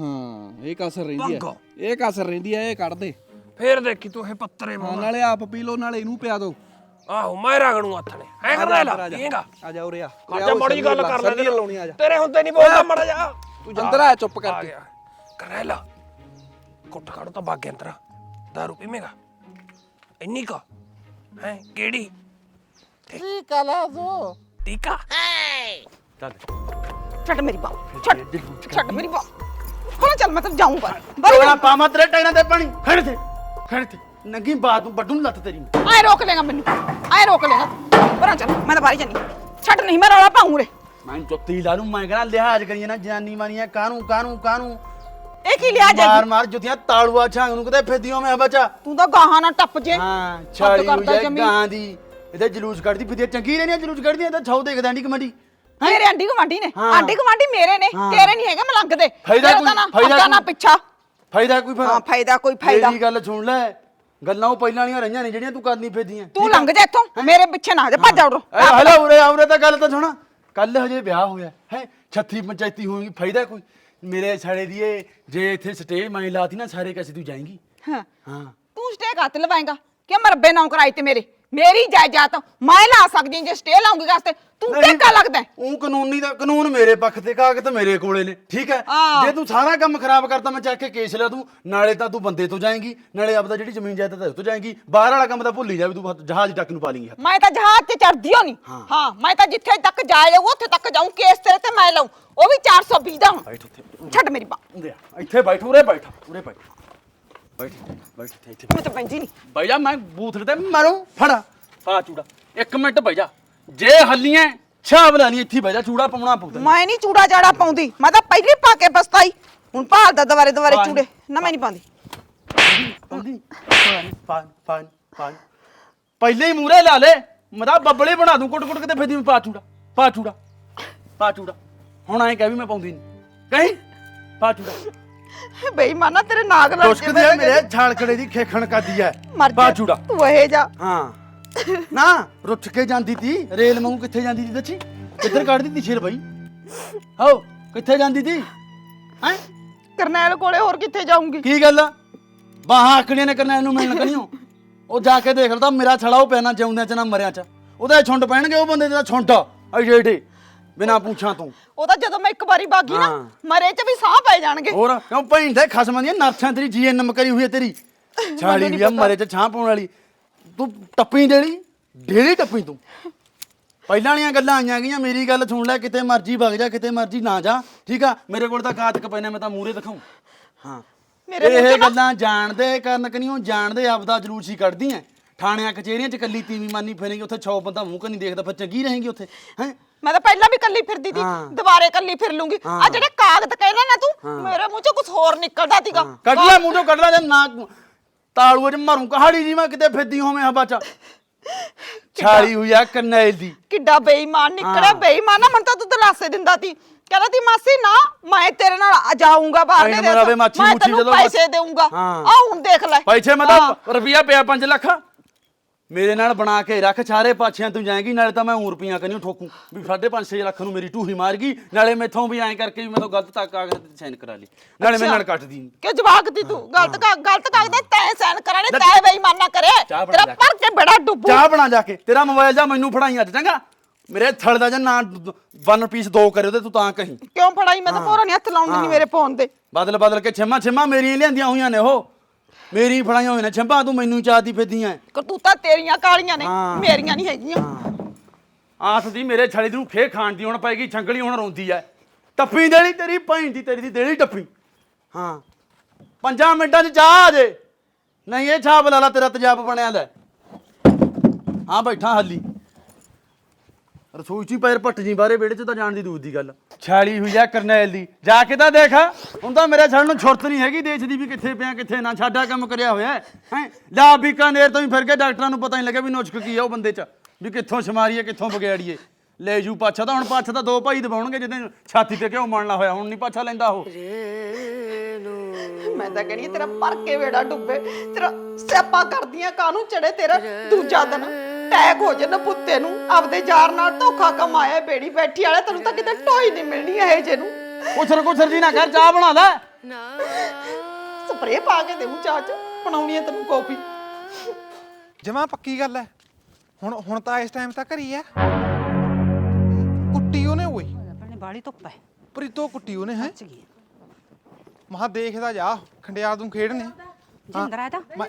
ਹਾਂ ਇਹ ਕਸਰ ਰਹਿੰਦੀ ਭੰਗ। ਆ ਇਹ ਕਸਰ ਰਹਿੰਦੀ ਆ ਇਹ ਕੱਢ ਦੇ। ਫੇਰ ਦੇਖੀ ਤੂੰ ਇਹ ਪੱਤਰੇ ਹਾਂ, ਨਾਲੇ ਆਪ ਪੀ ਲਓ ਨਾਲੇ ਇਹਨੂੰ ਪਿਆ ਦਿਓ ਆਹੋ ਮੈਂ ਰਗਣੂ ਹੱਥ ਨੇ ਐ ਕਰਦਾ ਆ ਲਾ ਪੀਏਗਾ। ਆ ਜਾ ਉਰੇ ਆ। ਜਾ ਮੜੀ ਗੱਲ ਕਰ ਲੈ ਸੰਨੀ ਲਾਉਣੀ ਆ ਜਾ ਤੇਰੇ ਹੁੰਦੇ ਨਹੀਂ ਬੋਲਦਾ ਮੜਾ ਜਾ ਤੂੰ ਅੰਦਰ ਆ ਚੁੱਪ ਆ ਕਰਕੇ। ਕਰੇ ਲਾ। ਕੁੱਟ ਖੜ ਤਾਂ ਬਾਗੇ ਅੰਦਰ। ਦਾਰੂ ਪੀਵੇਂਗਾ। ਇੰਨੀ ਕਾ। ਹੈ ਕਿਹੜੀ? ਠੀਕ। ਲਾ ਦੋ ਟੀਕਾ ਛੱਡ ਮੇਰੀ ਬਾਹ ਛੱਡ। ਛੱਡ ਮੇਰੀ ਬਾਹ। ਕੋਲ ਚੱਲ ਮੈਂ ਤਾਂ ਜਾਊਂ ਪਰ ਬਾਹਰ ਤੋੜਾ ਪਾਵਾਂ ਤੇਰੇ ਟੈਨਾਂ ਤੇ ਪਾਣੀ। ਖੜ ਤੇ ਖੜ ਤੇ ਨੰਗੀ ਬਾਤ ਨੂੰ ਵੱਡੂ ਲੱਤ ਤੇਰੀ ਆਏ ਰੋਕ ਲੇਗਾ ਮੈਨੂੰ। ਆਏ ਰੋਕ ਲੇਗਾ। ਪਰਾਂ ਚੱਲ ਮੈਂ ਤਾਂ ਬਾਹਰ ਹੀ ਜਾਨੀ। ਛੱਡ ਨਹੀਂ ਮੈਂ ਰੌਲਾ ਪਾਉਂ ਰੇ ਮੈਂ ਜੁੱਤੀ ਲਾ ਲੂੰ ਮੈਂ ਕਹਿੰਦਾ ਲਿਹਾਜ਼ ਕਰੀਏ ਨਾ ਜਨਾਨੀ ਮਾਨੀਆਂ ਕਾਹਨੂੰ ਕਾਹਨੂੰ ਕਾਹਨੂੰ? ਇਹ ਕੀ ਲਿਆ ਮਾਰ ਜਾਏਗੀ ਮਾਰ ਜੁੱਤੀਆਂ ਤਾਲੂਆ ਛਾਂਗ ਨੂੰ ਕਿਤੇ ਫੇਦੀਆਂ ਮੈਂ ਬੱਚਾ ਤੂੰ ਤਾਂ ਗਾਹਾਂ ਨਾ ਟੱਪ ਜੇ। ਹਾਂ ਹੱਦ ਛਾਲੀ ਕਰਦਾ ਜਮੀ। ਗਾਂ ਦੀ। ਇਹਦੇ ਜਲੂਸ ਕੱਢਦੀ ਫਿਰਦੀ ਚੰਗੀ ਰਹਿਣੀ ਜਲੂਸ ਕੱਢਦੀ ਤਾਂ ਛਾਉ ਦੇਖਦਾ ਨਹੀਂ ਕਮੜੀ ਮੇਰੇ ਆਂਡੀ ਗਵਾਂਡੀ ਨੇ। ਹਾਂ। ਆਂਡੀ ਗਵਾਂਡੀ ਮੇਰੇ ਨੇ ਹਾਂ। ਤੇਰੇ ਨਹੀਂ ਹੈਗੇ ਮਲੰਗ ਦੇ। ਫਾਇਦਾ ਕੋਈ- ਨਾ ਫਾਇਦਾ ਅੱਗਾ ਨਾ ਕੋਈ- ਪਿੱਛਾ। ਫਾਇਦਾ ਕੋਈ ਫਿਰ? ਹਾਂ ਫਾਇਦਾ ਕੋਈ ਫਾਇਦਾ। ਮੇਰੀ ਗੱਲ ਸੁਣ ਲੈ। ਗੱਲਾਂ ਉਹ ਪਹਿਲਾਂ ਵਾਲੀਆਂ ਰਹੀਆਂ ਨੇ ਜਿਹੜੀਆਂ ਤੂੰ ਕਰਨੀ ਫਿਰਦੀਆਂ। ਤੂੰ ਲੰਘ ਜਾ ਇੱਥੋਂ ਮੇਰੇ ਪਿੱਛੇ ਨਾ ਆ ਜਾ ਭੱਜ ਆਉੜੋ। ਏ ਹਲਾ ਉਰੇ ਆ ਉਰੇ ਤਾਂ ਗੱਲ ਤਾਂ ਸੁਣ। ਕੱਲ ਹਜੇ ਵਿਆਹ ਹੋਇਆ ਹੈ? ਛੱਤੀ ਪੰਚਾਇਤੀ ਹੋਊਗੀ ਫਾਇਦਾ ਕੋਈ? ਮੇਰੇ ਸਾਲੇ ਦੀ ਇਹ ਜੇ ਇੱਥੇ ਸਟੇਜ ਮੈਂ ਲਾਤੀ ਨਾ ਸਾਰੇ ਕਸੇ ਤੂੰ ਜਾਏਂਗੀ? ਹਾਂ। ਹਾਂ। ਤੂੰ ਸਟੇ ਕਾਤ ਲਵਾਏਗਾ ਕਿ ਮਰਬੇ ਨਾ ਕਰਾਈ ਤੇ ਮੇਰੇ? ਮੇਰੀ ਜਾਇਦਾਦ ਮੈਂ ਲਾ ਸਕਦੀ ਹਾਂ ਜੇ ਸਟੇ ਲਾਉਂਗੀ ਵਾਸਤੇ। ਤੂੰ ਟੇਕਾ ਲੱਗਦਾ ਹੈ। ਉਹ ਕਾਨੂੰਨੀ ਦਾ ਕਾਨੂੰਨ ਮੇਰੇ ਪੱਖ ਤੇ ਕਾਗਜ਼ ਮੇਰੇ ਕੋਲੇ ਨੇ ਠੀਕ ਹੈ? ਹਾਂ। ਜੇ ਤੂੰ ਸਾਰਾ ਕੰਮ ਖਰਾਬ ਕਰਤਾ ਮੈਂ ਚੱਕ ਕੇ ਕੇਸ ਲਾ ਦੂੰ ਨਾਲੇ ਤਾਂ ਤੂੰ ਬੰਦੇ ਤੋਂ ਜਾਏਂਗੀ ਨਾਲੇ ਆਪਦਾ ਜਿਹੜੀ ਜ਼ਮੀਨ ਜਾਇਦਾਦ ਹੈ ਉਹ ਤੋਂ ਜਾਏਂਗੀ ਬਾਹਰ ਵਾਲਾ ਕੰਮ ਤਾਂ ਭੁੱਲ ਹੀ ਜਾ ਵੀ ਤੂੰ ਹੱਥ- ਜਹਾਜ਼ ਟੱਕ ਨੂੰ ਪਾ ਲੇਂਗੀ। ਮੈਂ ਤਾਂ ਜਹਾਜ਼ ਤੇ ਚੜਦੀ ਹੋ ਨਹੀਂ ਹਾਂ। ਮੈਂ ਤਾਂ ਜਿੱਥੇ ਤੱਕ ਜਾਊ ਉੱਥੇ ਤੱਕ ਜਾਊਂ ਕੇਸ ਤੇਰੇ ਤੇ ਮੈਂ ਲਾਉਂ ਉਹ ਵੀ 420 ਦਾ ਹੁਣ। ਬੈਠ ਉੱਥੇ। ਛੱਡ ਮੇਰੀ ਬਾਹ। ਆ, ਇੱਥੇ ਬੈਠ ਉਰੇ ਬੈਠ ਉਰੇ ਬੈਠ। ਬੈਠ ਬੈਠ ਇੱਥੇ। ਇੱਥੇ ਮੈਂ ਤਾਂ ਪੈਂਦੀ ਨਹੀਂ ਬਈ ਜਾ ਮੈਂ ਬੂਥ ਤੇ ਮਾਰੂ। ਫੜਾ। ਪਾ ਚੂੜਾ। ਇੱਕ ਮਿੰਟ ਬਈ ਜਾ। ਜੇ ਹੱਲੀਆਂ ਛਾਬ ਲਾਣੀ ਇੱਥੇ ਬਈ ਜਾ ਚੂੜਾ ਪਾਉਣਾ ਪਊ ਤੈਨੂੰ। ਮੈਂ ਨਹੀਂ ਚੂੜਾ ਚਾੜਾ ਪਾਉਂਦੀ। ਮੈਂ ਤਾਂ ਪਹਿਲੀ ਪਾ ਕੇ ਪਛਤਾਈ ਹੁਣ ਭਾਲਦਾ ਦੁਬਾਰੇ ਦੁਬਾਰੇ ਪਾ ਚੂੜੇ। ਨਾ ਮੈਂ ਨਹੀਂ ਪਾਉਂਦੀ। ਪਾਉਂਦੀ ਪਾਣ ਪਾਣ ਪਾਣ ਪਾਣ। ਪਹਿਲੇ ਹੀ ਮੂਰੇ ਲਾ ਲੈ। ਮਦਾ ਬੱਬਲੇ ਬਣਾ ਦੂੰ ਕੁੱਟ ਕੁੱਟ ਕੇ ਤੇ ਫੇਦੀ ਪਾ ਚੂੜਾ। ਪਾ ਚੂੜਾ। ਪਾ ਚੂੜਾ। ਹੁਣ ਐਂ ਕਹਿ ਵੀ ਮੈਂ ਪਾਉਂਦੀ ਨਹੀਂ ਕਹੀਂ? ਪਾ ਚੂੜਾ। ਬੇਈਮਾਨਾ ਤੇਰੇ ਨਾਗ ਨਾਲ ਦੁਸ਼ਕ ਦੇ ਮੇਰੇ ਛਾਲਕੜੇ ਦੀ ਖੇਖਣ ਕਰਦੀ ਐ। ਮਰ ਜਾ ਤੂੰ ਇਹ ਜਾ। ਹਾਂ। ਨਾ ਰੁੱਠ ਕੇ ਜਾਂਦੀ ਤੀ ਰੇਲ ਵਾਂਗੂ ਕਿੱਥੇ ਜਾਂਦੀ ਤੀ ਦੱਸੀ? ਕਿੱਧਰ ਕੱਢਦੀ ਤੀ ਛਿਲ ਬਈ? ਹੋ ਕਿੱਥੇ ਜਾਂਦੀ ਤੀ? ਹੈਂ? ਕਰਨੈਲ ਕੋਲੇ ਹੋਰ ਕਿੱਥੇ ਜਾਊਂਗੀ? ਕੀ ਗੱਲ ਆ? ਬਾਹਾਂ ਆਕੜੀਆਂ ਨੇ ਕਰਨੈਲ ਨੂੰ ਮਿਲਣ ਕਣੀਓ ਉਹ ਜਾ ਕੇ ਦੇਖ ਲਦਾ ਮੇਰਾ ਛੜਾ ਉਹ ਪੈਣਾ ਜਿਉਂਦਿਆਂ ਚ ਨਾ ਮਰਿਆਂ ਚ। ਉਹਦੇ ਛੁੰਡ ਪੈਣਗੇ ਉਹ ਬੰਦੇ ਦਾ ਛੁੰਡ। ਐਡੇ ਐਡੇ ਬਿਨਾ ਪੁੱਛਾਂ ਤੋਂ। ਉਹ ਤਾਂ ਜਦੋਂ ਮੈਂ ਇੱਕ ਵਾਰੀ ਬਾਗੀ ਨਾ ਹਾਂ। ਮਰੇ ਚ ਵੀ ਸਾਹ ਪੈ ਜਾਣਗੇ। ਹੋਰ ਕਿਉਂ ਭੈਣ ਦੇ ਖਸਮਾਂ ਦੀਆਂ ਨਰਸਾਂ ਤੇਰੀ ਜੀਐਨਐਮ ਕਰੀ ਹੋਈ ਹੈ ਤੇਰੀ? ਛਾਲੀ ਵੀ ਆ ਮਰੇ ਚ ਛਾਂ ਪਾਉਣ ਵਾਲੀ। ਤੂੰ ਟੱਪੀ ਡੇਲੀ ਡੇਲੀ ਟੱਪੀ ਤੂੰ। ਪਹਿਲਾਂ ਵਾਲੀਆਂ ਗੱਲਾਂ ਆਈਆਂ ਗਈਆਂ ਮੇਰੀ ਗੱਲ ਸੁਣ ਲੈ ਕਿਤੇ ਮਰਜ਼ੀ ਵਗ ਜਾ ਕਿਤੇ ਮਰਜ਼ੀ ਨਾ ਜਾ ਠੀਕ ਆ? ਮੇਰੇ ਕੋਲ ਤਾਂ ਕਾਤਕ ਪੈਣਾ ਮੈਂ ਤਾਂ ਮੂਰੇ ਦਿਖਾਉਂ। ਹਾਂ। ਮੇਰੇ ਮੂੰਹ ਇਹ ਗੱਲਾਂ ਜਾਣਦੇ ਕਰਨ ਕਨੀਓ ਜਾਣਦੇ ਆਪਦਾ ਜਲੂਸ ਹੀ ਕੱਢਦੀ ਐ ਥਾਣਿਆਂ ਕਚੇਰੀਆਂ ਚ ਕੱਲੀ ਤੀਵੀਂ ਮਾਨੀ ਫਿਰੇਗੀ ਉੱਥੇ 6 ਬੰਦਾ ਮੂੰਹ ਨਹੀਂ ਦੇਖਦਾ ਫਿਰ ਚੰਗੀ ਰਹੇਗੀ ਉੱਥੇ ਹੈ? ਮੈਂ ਤਾਂ ਪਹਿਲਾਂ ਵੀ ਕੱਲੀ ਫਿਰਦੀ ਸੀ ਹਾਂ। ਦੁਬਾਰੇ ਕੱਲੀ ਫਿਰ ਲੂੰਗੀ। ਆ ਜਿਹੜੇ ਕਾਗਜ਼ ਕਹਿਣਾ ਨਾ ਤੂੰ ਮੇਰੇ ਮੂੰਹ ਚੋਂ ਕੁਝ ਹੋਰ ਨਿਕਲਦਾ ਸੀਗਾ। ਕੱਢ ਲੈ ਮੂੰਹ ਚੋਂ ਕੱਢ ਲੈ ਜੇ ਨਾ ਤਾਲੂਏ ਚ ਮਾਰੂ ਕਹਾੜੀ ਜੀ ਮੈਂ ਕਿਤੇ ਫਿਰਦੀ ਹੋਵੇਂ ਹਵਾ ਚ। ਛਾਲੀ ਹੋਈ ਆ ਕਰਨੈਲ ਦੀ ਕਿੱਡਾ ਬੇਈਮਾਨ ਨਿਕਲਿਆ ਬੇਈਮਾਨ ਨਾ ਮਨ ਤਾਂ ਤੂੰ ਦਲਾਸੇ ਦਿੰਦਾ ਸੀ। ਕਹਿੰਦਾ ਤੀ ਮਾਸੀ ਨਾ ਮੈਂ ਤੇਰੇ ਨਾਲ ਆ ਜਾਊਂਗਾ ਬਾਹਰਲੇ ਮਾਛੀ ਮੈਂ ਮੂਛੀ ਤੈਨੂੰ ਜਦੋਂ ਪੈਸੇ ਦੇਊਂਗਾ। ਹਾਂ। ਆ ਹੁਣ ਦੇਖ ਲੈ। ਪੈਸੇ ਮੈਂ ਹਾਂ। ਤਾਂ ਰੁਪਿਆ ਪਿਆ 5 ਲੱਖ। ਮੇਰੇ ਨਾਲ ਬਣਾ ਕੇ ਰੱਖ ਚਾਰੇ ਪਾਛਿਆਂ ਤੂੰ ਜਾਏਗੀ ਨਾਲੇ ਤਾਂ ਮੈਂ ਊਂ ਰੁਪਈਆਂ ਕਨੀ ਠੋਕੂ। ਵੀ 5.5 6 ਲੱਖ ਨੂੰ ਮੇਰੀ ਢੂਹੀ ਮਾਰ ਗਈ ਨਾਲੇ ਮੈਥੋਂ ਵੀ ਐਂ ਕਰਕੇ ਵੀ ਮੈਂ ਤਾਂ ਗਲਤ ਤੱਕ ਕਾਗਜ਼ ਤੇ ਸਾਈਨ ਕਰਾ ਲਈ। ਨਾਲੇ ਮੈਂ ਨਾਲ ਕੱਟਦੀ ਕਿ ਜਵਾਕ ਤੀ ਤੂੰ ਗਲਤ ਕਾ ਗਲਤ ਕਾਗਜ਼ ਤੈ ਸਾਈਨ ਕਰਾਣੇ ਤੈ ਬੇਈਮਾਨ ਕਰੇ ਤੇਰਾ ਪਰ ਕੇ। ਬੜਾ ਡੁੱਬੂ। ਚਾਹ ਬਣਾ ਜਾ ਕੇ। ਤੇਰਾ ਮੋਬਾਈਲ ਜਾ ਮੈਨੂੰ ਫੜਾਈ ਅੱਜ ਚੰਗਾ? ਮੇਰੇ ਥੜ ਦਾ ਜਾਂ ਨਾ ਵਨ ਪੀਸ ਦੋ ਕਰੇ ਉਹਦੇ ਤੂੰ ਤਾਂ ਕਹੀਂ। ਕਿਉਂ ਫੜਾਈ? ਮੈਂ ਤਾਂ ਪੂਰਾ ਨਹੀਂ ਹੱਥ ਲਾਉਂਦੀ ਨਹੀਂ ਮੇਰੇ ਫੋਨ ਤੇ। ਬਦਲ ਬਦਲ ਕੇ ਛਿਮਾ ਛਿਮਾ ਮੇਰੀਆਂ ਲਿਆਂਦੀਆਂ ਹੋਈਆਂ ਨੇ ਉਹ। ਮੇਰੀ ਫੜਾਈਆਂ ਹੋਈਆਂ ਨੇ ਛਿੰਭਾਂ ਤੂੰ ਮੈਨੂੰ ਚਾਹਦੀ ਫਿਰਦੀਆਂ ਕਰਤੂਤਾਂ ਤੇਰੀਆਂ ਕਾਲੀਆਂ ਨੇ ਹਾਂ। ਮੇਰੀਆਂ ਨਹੀਂ ਹੈਗੀਆਂ। ਆਸ ਦੀ ਮੇਰੇ ਛੜੇ ਨੂੰ ਖੇ ਖਾਣ ਦੀ ਹੁਣ ਪੈਗੀ ਛੰਗਲੀ ਹੁਣ ਰੋਂਦੀ ਐ। ਟੱਪੀ ਦੇਣੀ ਤੇਰੀ ਭੈਣ ਦੀ ਤੇਰੀ ਦੀ ਦੇਣੀ ਟੱਪੀ। ਹਾਂ। ਪੰਜਾਂ ਮਿੰਟਾਂ 'ਚ ਜਾ ਆ ਜੇ। ਨਹੀਂ ਇਹ ਛਾਪ ਲਾ ਲਾ ਤੇਰਾ ਤੇਜ਼ਾਬ ਬਣਿਆ ਲੈ। ਹਾਂ ਬੈਠਾ ਹੱਲੀ। ਰਸੋਈ 'ਚ ਹੀ ਪੈਰ ਪੱਟ ਜੀ ਬਾਰੇ ਵਿਹੜੇ 'ਚ ਤਾਂ ਜਾਣ ਦੀ ਦੂਰ ਦੀ ਗੱਲ। ਛਾਲੀ ਹੋਈ ਆ ਕਰਨੈਲ ਦੀ। ਜਾ ਕੇ ਤਾਂ ਦੇਖ ਹੁਣ ਤਾਂ ਮੇਰੇ ਛੜ ਨੂੰ ਛੁਰਤ ਨਹੀਂ ਹੈਗੀ ਦੇਸ਼ ਦੀ ਵੀ ਕਿੱਥੇ ਪਿਆ ਕਿੱਥੇ ਨਾ। ਛਾਡਾ ਕੰਮ ਕਰਿਆ ਹੋਇਆ ਹੈ ਹੈਂ? ਲਾ ਬੀਕਾਨੇਰ ਤੋਂ ਹੀ ਫਿਰ ਕੇ ਡਾਕਟਰਾਂ ਨੂੰ ਪਤਾ ਨਹੀਂ ਲੱਗਿਆ ਵੀ ਨੁਚਕ ਕੀ ਆ ਉਹ ਬੰਦੇ 'ਚ ਵੀ ਕਿੱਥੋਂ ਸ਼ਮਾਰੀਏ ਕਿੱਥੋਂ ਬਗਿਆੜੀਏ ਲੈ ਜੂ ਪਾਛਾ ਤਾਂ ਹੁਣ ਪਾਛਾ ਤਾਂ ਦੋ ਭਾਈ ਦਬਾਉਣਗੇ ਜਦੋਂ ਛਾਤੀ ਤੇ ਕਿਉਂ ਮਰਨਾ ਹੋਇਆ ਹੁਣ ਨਹੀਂ ਪਾਛਾ ਲੈਂਦਾ ਉਹ। ਮੈਂ ਤਾਂ ਕਹਿੰਦੀ ਤੇਰਾ ਪਰ ਕੇ ਵੇੜਾ ਡੁੱਬੇ ਤੇਰਾ ਸਿਆਪਾ ਕਰਦੀਆਂ ਕਾਹਨੂੰ ਚੜੇ ਤੇਰਾ ਦੂਜਾ ਦਿਨ। ਟੈਗ ਹੋ ਜੇ ਨਾ ਪੁੱਤੇ ਨੂੰ। ਆਪਦੇ ਯਾਰ ਨਾਲ ਧੋਖਾ ਕਮਾਇਆ ਬੇੜੀ ਬੈਠੀ ਵਾਲੇ। ਤੈਨੂੰ ਤਾਂ ਕਿਤੇ ਢੋਈ ਨਹੀਂ ਮਿਲਣੀ ਇਹ ਜੇ ਨੂੰ। ਕੁਛਰ ਕੁਛਰ ਜੀ ਨਾ ਕਰ ਚਾਹ ਬਣਾ ਲੈ। ਸਪਰੇ ਪਾ ਕੇ ਦੇਉ ਚਾਹ ਚ ਬਣਾਉਣੀ ਹੈ ਤੈਨੂੰ ਕਾਫੀ। ਜਮਾ ਪੱਕੀ ਗੱਲ ਐ। ਹੁਣ ਹੁਣ ਤਾਂ ਇਸ ਟਾਈਮ ਤਾਂ ਘਰੀ ਐ। ਕੁੱਟੀ ਉਹਨੇ ਓਏ। ਆਪਣੇ ਬਾੜੀ ਧੁੱਪ ਹੈ ਪ੍ਰੀਤੋ ਕੁੱਟੀ ਉਹਨੇ ਹੈ। ਮਹਾ ਦੇਖਦਾ ਜਾ ਖੰਡਿਆਲ ਤੂੰ ਖੇਡਨੇ ਜਿੰਦਰ ਤਾਂ ਮੈਂ